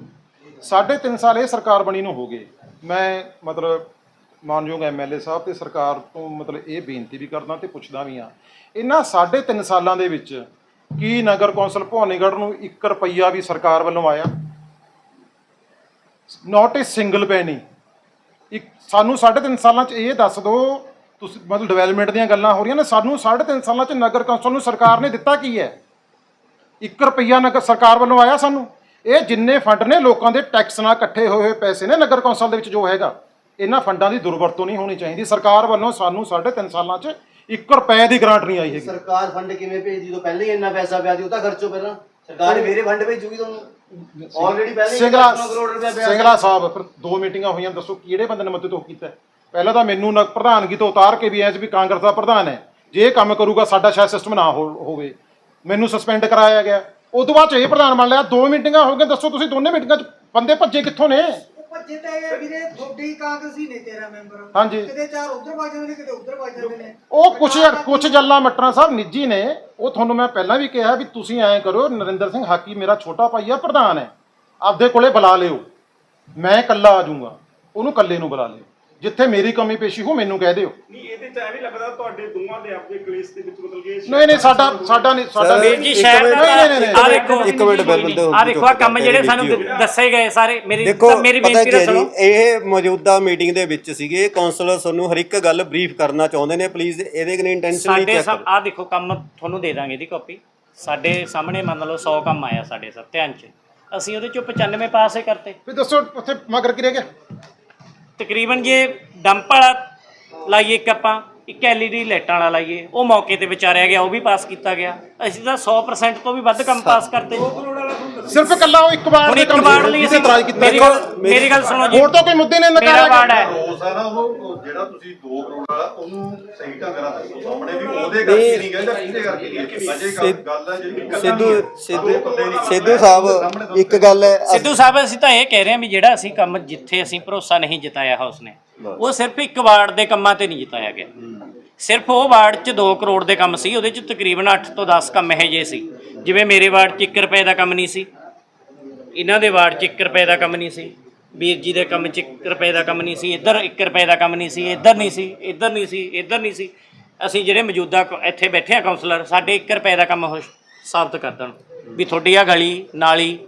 ਸਾਢੇ ਤਿੰਨ ਸਾਲ ਇਹ ਸਰਕਾਰ ਬਣੀ ਨੂੰ ਹੋ ਗਏ। ਮੈਂ ਮਤਲਬ ਮਾਨਯੋਗ ਐਮਐਲਏ ਸਾਹਿਬ ਤੇ ਸਰਕਾਰ ਤੋਂ ਮਤਲਬ ਇਹ ਬੇਨਤੀ ਵੀ ਕਰਦਾ ਤੇ ਪੁੱਛਦਾ ਵੀ ਆ ਇਹਨਾਂ ਸਾਢੇ ਤਿੰਨ ਸਾਲਾਂ ਦੇ ਵਿੱਚ ਕੀ ਨਗਰ ਕੌਂਸਲ ਭਵਾਨੀਗੜ੍ਹ ਨੂੰ 1 ਰੁਪਈਆ ਵੀ ਸਰਕਾਰ ਵੱਲੋਂ ਆਇਆ? ਨਾਟ ਏ ਸਿੰਗਲ ਪੈਨੀ ਇੱਕ ਸਾਨੂੰ ਸਾਢੇ ਤਿੰਨ ਸਾਲਾਂ 'ਚ ਇਹ ਦੱਸ ਦਿਓ ਤੁਸੀਂ ਮਤਲਬ ਡਿਵੈਲਪਮੈਂਟ ਦੀਆਂ ਗੱਲਾਂ ਹੋ ਰਹੀਆਂ ਨੇ ਸਾਨੂੰ ਸਾਢੇ ਤਿੰਨ ਸਾਲਾਂ 'ਚ ਨਗਰ ਕੌਂਸਲ ਨੂੰ ਸਰਕਾਰ ਨੇ ਦਿੱਤਾ ਕੀ ਹੈ? 1 ਰੁਪਈਆ ਨਗਰ ਸਰਕਾਰ ਵੱਲੋਂ ਆਇਆ ਸਾਨੂੰ। ਇਹ ਜਿੰਨੇ ਫੰਡ ਨੇ ਲੋਕਾਂ ਦੇ ਟੈਕਸ ਨਾਲ ਇਕੱਠੇ ਹੋਏ ਹੋਏ ਪੈਸੇ ਨੇ ਨਗਰ ਕੌਂਸਲ ਦੇ ਵਿੱਚ ਜੋ ਹੈਗਾ ਇਹਨਾਂ ਫੰਡਾਂ ਦੀ ਦੁਰਵਰਤੋਂ ਨਹੀਂ ਹੋਣੀ ਚਾਹੀਦੀ। ਸਰਕਾਰ ਵੱਲੋਂ ਸਾਨੂੰ ਸਾਢੇ ਤਿੰਨ ਸਾਲਾਂ 'ਚ 1 ਰੁਪਏ ਦੀ ਗ੍ਰਾਂਟ ਨਹੀਂ ਆਈ ਹੈਗੀ। ਸਰਕਾਰ ਫੰਡ ਕਿਵੇਂ ਭੇਜਦੀ? ਤੋਂ ਪਹਿਲੇ ਹੀ ਇੰਨਾ ਪੈਸਾ ਪਿਆ ਸੀ ਉਹ ਤਾਂ ਖਰਚੋ ਪਹਿਲਾਂ। ਸਰਕਾਰ ਮੇਰੇ ਫੰਡ ਭੇਜੂਗੀ ਤੁਹਾਨੂੰ? ਆਲਰੇਡੀ ਪਹਿਲੇ ਹੀ ਸਿੰਗਲਾ 9 ਕਰੋੜ ਰੁਪਏ ਪਿਆ ਸਿੰਗਲਾ ਸਾਹਿਬ ਫਿਰ ਦੋ ਮੀਟਿੰਗਾਂ ਹੋਈਆਂ ਦੱਸੋ ਕਿਹੜੇ ਬੰਦੇ ਨੇ ਮਤੇ ਤੋਂ ਕੀਤਾ? ਪਹਿਲਾਂ ਤਾਂ ਮੈਨੂੰ ਨ- ਪ੍ਰਧਾਨਗੀ ਤੋਂ ਉਤਾਰ ਕੇ ਵੀ ਐਸ ਵੀ ਕਾਂਗਰਸ ਦਾ ਪ੍ਰਧਾਨ ਹੈ। ਜੇ ਇਹ ਕੰਮ ਕਰੂਗਾ ਸਾਡਾ ਸ਼ਾਇਦ ਸਿਸਟਮ ਨਾ ਹੋ- ਹੋਵੇ। ਮੈਨੂੰ ਸਸਪੈਂਡ ਕਰਾਇਆ ਗਿਆ। ਉਸ ਤੋਂ ਬਾਅਦ ਚ ਇਹ ਪ੍ਰਧਾਨ ਬਣ ਲਿਆ। ਦੋ ਮੀਟਿੰਗਾਂ ਹੋ ਗਈਆਂ ਦੱਸੋ ਤੁਸੀਂ ਦੋਨੇ ਮੀਟਿੰਗਾਂ ਚ ਬੰਦੇ ਭੱਜੇ ਕਿੱਥੋਂ ਨੇ? ਉਹ ਭੱਜੇ ਤਾਂ ਇਹ ਵੀਰੇ ਥੋੜੀ ਕਾਂਗਰਸੀ ਨੇ ਤੇਰਾ ਮੈਂਬਰ ਹਾਂਜੀ। ਕਿਤੇ ਚਾਰ ਉਧਰ ਵੱਜ ਜਾਂਦੇ ਨੇ ਕਿਤੇ ਉਧਰ ਵੱਜ ਜਾਂਦੇ ਨੇ। ਉਹ ਕੁਛ ਕੁਛ ਜੱਲਾ ਮਟਰਾ ਸਾਹਿਬ ਨਿੱਜੀ ਨੇ। ਉਹ ਤੁਹਾਨੂੰ ਮੈਂ ਪਹਿਲਾਂ ਵੀ ਕਿਹਾ ਵੀ ਤੁਸੀਂ ਐਂ ਕਰੋ ਨਰਿੰਦਰ ਸਿੰਘ ਹਾਕੀ ਮੇਰਾ ਛੋਟਾ ਭਾਈ ਆ ਪ੍ਰਧਾਨ ਹੈ। ਆਪਦੇ ਕੋਲੇ ਬੁਲਾ ਲਿਓ। ਮੈਂ ਇਕੱਲਾ ਆ ਜਾਊਂਗਾ। ਉਹਨੂੰ ਇਕੱਲੇ ਨੂੰ ਬੁਲਾ ਲਿਓ। ਜਿੱਥੇ ਮੇਰੀ ਕਮੀ ਪੇਸ਼ੀ ਹੋ ਮੈਨੂੰ ਕਹਿ ਦਿਓ। ਨਹੀਂ ਇਹਦੇ ਚ ਐਵੇਂ ਲੱਗਦਾ ਤੁਹਾਡੇ ਦੋਵਾਂ ਦੇ ਆਪਣੇ ਕਲੇਸ਼ ਦੇ ਵਿੱਚ ਮਤਲਬ ਕਿ ਇਹ ਨਹੀਂ ਨਹੀਂ ਸਾਡਾ ਸਾਡਾ ਨਹੀਂ ਸਾਡਾ ਵੀਰ ਜੀ ਇੱਕ ਸ਼ਹਿਰ ਮਿੰਟ, ਦਾ ਨਹੀਂ, ਨਹੀਂ, ਨਹੀਂ, ਆ ਦੇਖੋ ਇੱਕ ਮਿੰਟ ਬਿਲਕੁਲ ਦਿਓ, ਆ ਦੇਖੋ ਆ ਕੰਮ ਜਿਹੜੇ ਸਾਨੂੰ। ਦੱਸੇ ਗਏ ਸਾਰੇ ਮੇਰੀ ਮੇਰੀ ਬੇਨਤੀ ਜੀ ਸੁਣੋ ਇਹ ਮੌਜੂਦਾ ਮੀਟਿੰਗ ਦੇ ਵਿੱਚ ਸੀਗੇ ਕਾਉਂਸਲਰ ਤੁਹਾਨੂੰ ਹਰ ਇੱਕ ਗੱਲ ਬਰੀਫ ਕਰਨਾ ਚਾਹੁੰਦੇ ਨੇ ਪਲੀਜ਼ ਇਹਦੇ ਕਨੀ ਇੰਟੈਂਸ਼ਨ ਨਹੀਂ ਸਾਡੇ ਚੈੱਕ ਆ ਦੇਖੋ ਕੰਮ ਤੁਹਾਨੂੰ ਦੇ ਦਾਂਗੇ ਇਹਦੀ ਕਾਪੀ ਸਾਡੇ ਸਾਹਮਣੇ ਮੰਨ ਲਓ 100 ਕੰਮ ਆਇਆ ਸਾਡੇ ਸਰ ਧਿਆਨ ਚ। ਅਸੀਂ ਉਹਦੇ ਚੋਂ 95 ਪਾਸ ਹੀ ਕਰਤੇ। ਵੀ ਦੱਸੋ ਉੱਥੇ ਮਗਰ ਕੀ ਰਹਿ ਗਿਆ? ਤਕਰੀਬਨ ਜੇ ਡੰਪ ਵਾਲਾ ਲਾਈਏ ਇੱਕ ਆਪਾਂ ਇੱਕ ਐਲਈਡੀ ਲਾਈਟਾਂ ਵਾਲਾ ਲਾਈਏ ਉਹ ਮੌਕੇ ਤੇ ਵਿਚਾਰਿਆ ਗਿਆ ਉਹ ਵੀ ਪਾਸ ਕੀਤਾ ਗਿਆ। ਅਸੀਂ ਤਾਂ 100% ਤੋਂ ਵੀ ਵੱਧ ਕੰਮ ਪਾਸ ਕਰਤੇ। ਸਿਰਫ ਇਕੱਲਾ ਉਹ ਇੱਕ ਵਾਰ ਹੁਣ ਦੇ ਇੱਕ ਕੰਮ ਵਾਰ ਲਈ ਅਸੀਂ ਇਤਰਾਜ਼ ਕੀਤਾ ਮੇਰੀ ਗੱਲ ਮੇਰੀ ਗੱਲ ਸੁਣੋ ਜੀ। ਹੋਰ ਤਾਂ ਕੋਈ ਮੁੱਦੇ ਨੇ ਮੇਰਾ ਨਕਾਰਿਆ ਵਾਰਡ ਹੈ। ਰੋਸ ਆ ਨਾ ਉਹ ਜਿਹੜਾ ਤੁਸੀਂ 2 ਕਰੋੜ ਵਾਲਾ ਉਹਨੂੰ ਸਹੀ ਢੰਗ ਨਾਲ ਦੱਸੋ ਸਾਹਮਣੇ ਵੀ ਉਹਦੇ ਕਰਕੇ ਨਹੀਂ ਕਹਿੰਦਾ ਕਿਹਦੇ ਕਰਕੇ ਨਹੀਂ ਅਜੇ ਗੱਲ ਗੱਲ ਹੈ ਜਿਹੜੀ ਇਕੱਲਾ ਸਿੱਧੂ ਨਹੀਂ ਹੈ। ਸਿੱਧੂ ਨਹੀਂ। ਸਿੱਧੂ ਸਾਹਿਬ ਇੱਕ ਗੱਲ ਹੈ ਸਿੱਧੂ ਸਾਹਿਬ ਅਸੀਂ ਤਾਂ ਇਹ ਕਹਿ ਰਹੇ ਹਾਂ ਵੀ ਜਿਹੜਾ ਅਸੀਂ ਕੰਮ ਜਿੱਥੇ ਅਸੀਂ ਭਰੋਸਾ ਨਹੀਂ ਜਿਤਾਇਆ ਹਾਊਸ ਨੇ ਉਹ ਸਿਰਫ ਇੱਕ ਵਾਰਡ ਦੇ ਕੰਮਾਂ ਤੇ ਨਹੀਂ ਜਿਤਾਇਆ ਗਿਆ। ਸਿਰਫ ਉਹ ਵਾਰਡ 'ਚ 2 ਕਰੋੜ ਦੇ ਕੰਮ ਸੀ ਉਹਦੇ 'ਚ ਤਕਰੀਬਨ 8 ਤੋਂ 10 ਕੰਮ ਇਹੋ ਜਿਹੇ ਸੀ। ਜਿਵੇਂ ਮੇਰੇ ਵਾਰਡ 'ਚ 1 ਰੁਪਏ ਦਾ ਕੰਮ ਨਹੀਂ ਸੀ ਇਹਨਾਂ ਦੇ ਵਾਰਡ 'ਚ 1 ਰੁਪਏ ਦਾ ਕੰਮ ਨਹੀਂ ਸੀ ਵੀਰ ਜੀ ਦੇ ਕੰਮ 'ਚ 1 ਰੁਪਏ ਦਾ ਕੰਮ ਨਹੀਂ ਸੀ ਇੱਧਰ 1 ਰੁਪਏ ਦਾ ਕੰਮ ਨਹੀਂ ਸੀ ਇੱਧਰ ਨਹੀਂ ਸੀ ਇੱਧਰ ਨਹੀਂ ਸੀ ਇੱਧਰ ਨਹੀਂ ਸੀ। ਅਸੀਂ ਜਿਹੜੇ ਮੌਜੂਦਾ ਇੱਥੇ ਬੈਠੇ ਆ ਕਾਉਂਸਲਰ ਸਾਡੇ 1 ਰੁਪਏ ਦਾ ਕੰਮ ਉਹ ਸਾਬਤ ਕਰ ਦੇਣ ਵੀ ਤੁਹਾਡੀ ਆ ਗਲੀ ਨਾਲੀ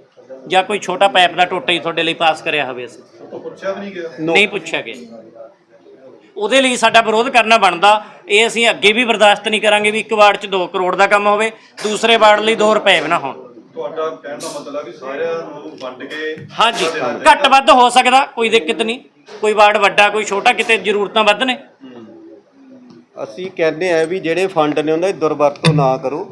ਜਾਂ ਕੋਈ ਛੋਟਾ ਪਾਈਪ ਦਾ ਟੋਟਾ ਹੀ ਤੁਹਾਡੇ ਲਈ ਪਾਸ ਕਰਿਆ ਹੋਵੇ ਅਸੀਂ। ਪੁੱਛਿਆ ਵੀ ਨਹੀਂ ਗਿਆ। ਨਹੀਂ ਪੁੱਛਿਆ ਗਿਆ। ਉਹਦੇ ਲਈ ਸਾਡਾ ਵਿਰੋਧ ਕਰਨਾ ਬਣਦਾ ਇਹ ਅਸੀਂ ਅੱਗੇ ਵੀ ਬਰਦਾਸ਼ਤ ਨਹੀਂ ਕਰਾਂਗੇ ਵੀ ਇੱਕ ਵਾਰਡ 'ਚ 2 ਕਰੋੜ ਦਾ ਕੰਮ ਹੋਵੇ ਦੂਸਰੇ ਵਾਰਡ ਲਈ 2 ਰੁਪਏ ਵੀ ਨਾ ਹੋਣ। ਤੁਹਾਡਾ ਕਹਿਣ ਦਾ ਮਤਲਬ ਹੈ ਵੀ ਸਾਰਿਆਂ ਨੂੰ ਵੰਡ ਕੇ ਹਾਂਜੀ ਘੱਟ ਵੱਧ ਹੋ ਸਕਦਾ ਕੋਈ ਦਿੱਕਤ ਨਹੀਂ। ਕੋਈ ਵਾਰਡ ਵੱਡਾ ਕੋਈ ਛੋਟਾ ਕਿਤੇ ਜ਼ਰੂਰਤਾਂ ਵੱਧ ਨੇ। ਅਸੀਂ ਕਹਿੰਦੇ ਆ ਵੀ ਜਿਹੜੇ ਫੰਡ ਨੇ ਉਹਨਾਂ ਦੀ ਦੁਰਵਰਤੋਂ ਨਾ ਕਰੋ।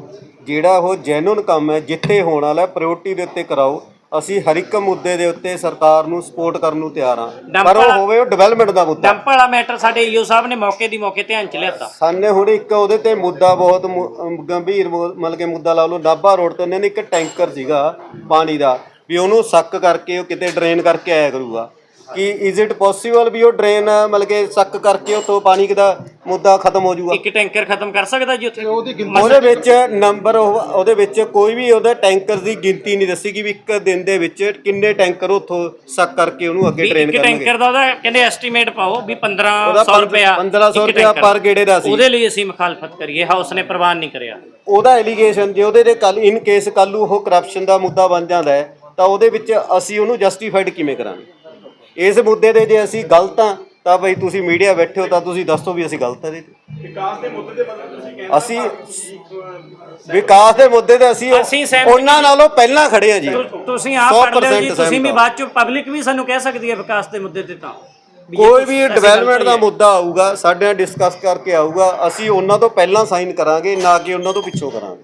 ਜਿਹੜਾ ਉਹ ਜੈਨੂਨ ਕੰਮ ਹੈ ਜਿੱਥੇ ਹੋਣ ਵਾਲਾ ਪ੍ਰਾਇੋਰਟੀ ਦੇ ਉੱਤੇ ਕਰਾਓ। ਅਸੀਂ ਹਰ ਇੱਕ ਮੁੱਦੇ ਦੇ ਉੱਤੇ ਸਰਕਾਰ ਨੂੰ ਸਪੋਰਟ ਕਰਨ ਨੂੰ ਤਿਆਰ ਹਾਂ। ਪਰ ਉਹ ਹੋਵੇ ਉਹ ਡਿਵੈਲਪਮੈਂਟ ਦਾ ਮੁੱਦਾ। ਡੰਪ ਵਾਲਾ ਮੈਟਰ ਸਾਡੇ ਈਓ ਸਾਹਿਬ ਨੇ ਮੌਕੇ ਦੀ ਮੌਕੇ ਧਿਆਨ ਚ ਲਿਆਤਾ। ਸਾਨੇ ਹੁਣ ਇੱਕ ਉਹਦੇ ਤੇ ਮੁੱਦਾ ਬਹੁਤ ਮੁ- ਗੰਭੀਰ ਮੁ- ਮਤਲਬ ਕਿ ਮੁੱਦਾ ਲਾ ਲਓ। ਨਾਭਾ ਰੋਡ ਤੇ ਉਹਨਾਂ ਨੇ ਇੱਕ ਟੈਂਕਰ ਸੀਗਾ ਪਾਣੀ ਦਾ ਵੀ ਉਹਨੂੰ ਸੱਕ ਕਰਕੇ ਉਹ ਕਿਤੇ ਡਰੇਨ ਕਰਕੇ ਆਇਆ ਕਰੂਗਾ। ਕਿ ਇਜ਼ ਇਟ ਪੋਸੀਬਲ ਵੀ ਉਹ ਡਰੇਨ ਮਤਲਬ ਕਿ ਸੱਕ ਕਰਕੇ ਉੱਥੋਂ ਪਾਣੀ ਦਾ ਮੁੱਦਾ ਖਤਮ ਹੋ ਜਾਊਗਾ? ਇੱਕ ਟੈਂਕਰ ਖਤਮ ਕਰ ਸਕਦਾ ਜੀ ਉੱਥੇ? ਉਹਦੀ ਗਿਣਤੀ ਉਹਦੇ ਵਿੱਚ ਨੰਬਰ ਉਹਦੇ ਵਿੱਚ ਕੋਈ ਵੀ ਉਹਦੇ ਟੈਂਕਰ ਦੀ ਗਿਣਤੀ ਨਹੀਂ ਦੱਸੀ ਕਿ ਵੀ ਇੱਕ ਦਿਨ ਦੇ ਵਿੱਚ ਕਿੰਨੇ ਟੈਂਕਰ ਉੱਥੋਂ ਸੱਕ ਕਰਕੇ ਉਹਨੂੰ ਅੱਗੇ ਟ੍ਰੇਨ ਇੱਕ ਕਰਨਗੇ। ਟੈਂਕਰ ਦਾ ਉਹਦਾ ਕਹਿੰਦੇ ਐਸਟੀਮੇਟ ਪਾਓ ਵੀ ਉਹਦਾ 1500 ਪੰਜ- ਰੁਪਇਆ 1500 ਇੱਕ ਰੁਪਇਆ ਟੈਂਕਰ। ਪਰ ਗੇੜੇ ਦਾ ਸੀ। ਉਹਦੇ ਲਈ ਅਸੀਂ ਮੁਖਾਲਫਤ ਕਰੀਏ ਹਾਊਸ ਨੇ ਪ੍ਰਵਾਨ ਨਹੀਂ ਕਰਿਆ। ਉਹਦਾ ਐਲੀਗੇਸ਼ਨ ਜੇ ਉਹਦੇ ਦੇ ਕੱਲ ਇਨ ਕੇਸ ਕੱਲੂ ਉਹ ਕਰਪਸ਼ਨ ਦਾ ਮੁੱਦਾ ਬਣ ਜਾਂਦਾ ਹੈ ਤਾਂ ਉਹਦੇ ਵਿੱਚ ਅਸੀਂ ਉਹਨੂੰ ਜਸਟੀਫਾਈਡ ਕਿਵੇਂ ਕਰਾਂਗੇ? ਇਸ ਮੁੱਦੇ ਦੇ ਜੇ ਅਸੀਂ ਗਲਤ ਹਾਂ ਤਾਂ ਬਈ ਤੁਸੀਂ ਮੀਡੀਆ ਬੈਠੇ ਹੋ ਤਾਂ ਤੁਸੀਂ ਦੱਸੋ ਵੀ ਅਸੀਂ ਗਲਤ ਇਹਦੇ ਤੇ। ਵਿਕਾਸ ਦੇ ਮੁੱਦੇ ਦੇ ਬਦਲੇ ਤੁਸੀਂ ਕਹਿੰਦੇ ਅਸੀਂ ਵਿਕਾਸ ਦੇ ਮੁੱਦੇ ਤੇ ਅਸੀਂ ਅਸੀਂ ਸਹਿਮਤ ਉਹਨਾਂ ਨਾਲੋਂ ਪਹਿਲਾਂ ਖੜੇ ਹਾਂ ਜੀ। ਤੁ- ਤੁਸੀਂ ਆਪ ਪੜ ਲਿਓ ਜੀ 100% ਤੁਸੀਂ ਵੀ ਸਹਿਮਤ ਬਾਅਦ ਚ ਪਬਲਿਕ ਵੀ ਸਾਨੂੰ ਕਹਿ ਸਕਦੀ ਹੈ ਵਿਕਾਸ ਦੇ ਮੁੱਦੇ ਤੇ ਤਾਂ। ਵੀ ਜੇ ਕੋਈ ਵੀ ਡਿਵੈਲਪਮੈਂਟ ਦਾ। ਮੁੱਦਾ ਆਊਗਾ ਸਾਡੇ ਨਾਲ ਡਿਸਕਸ ਕਰਕੇ ਆਊਗਾ ਅਸੀਂ ਉਹਨਾਂ ਤੋਂ ਪਹਿਲਾਂ ਸਾਈਨ ਕਰਾਂਗੇ ਨਾ ਕਿ ਉਹਨਾਂ ਤੋਂ ਪਿੱਛੋਂ ਕਰਾਂਗੇ।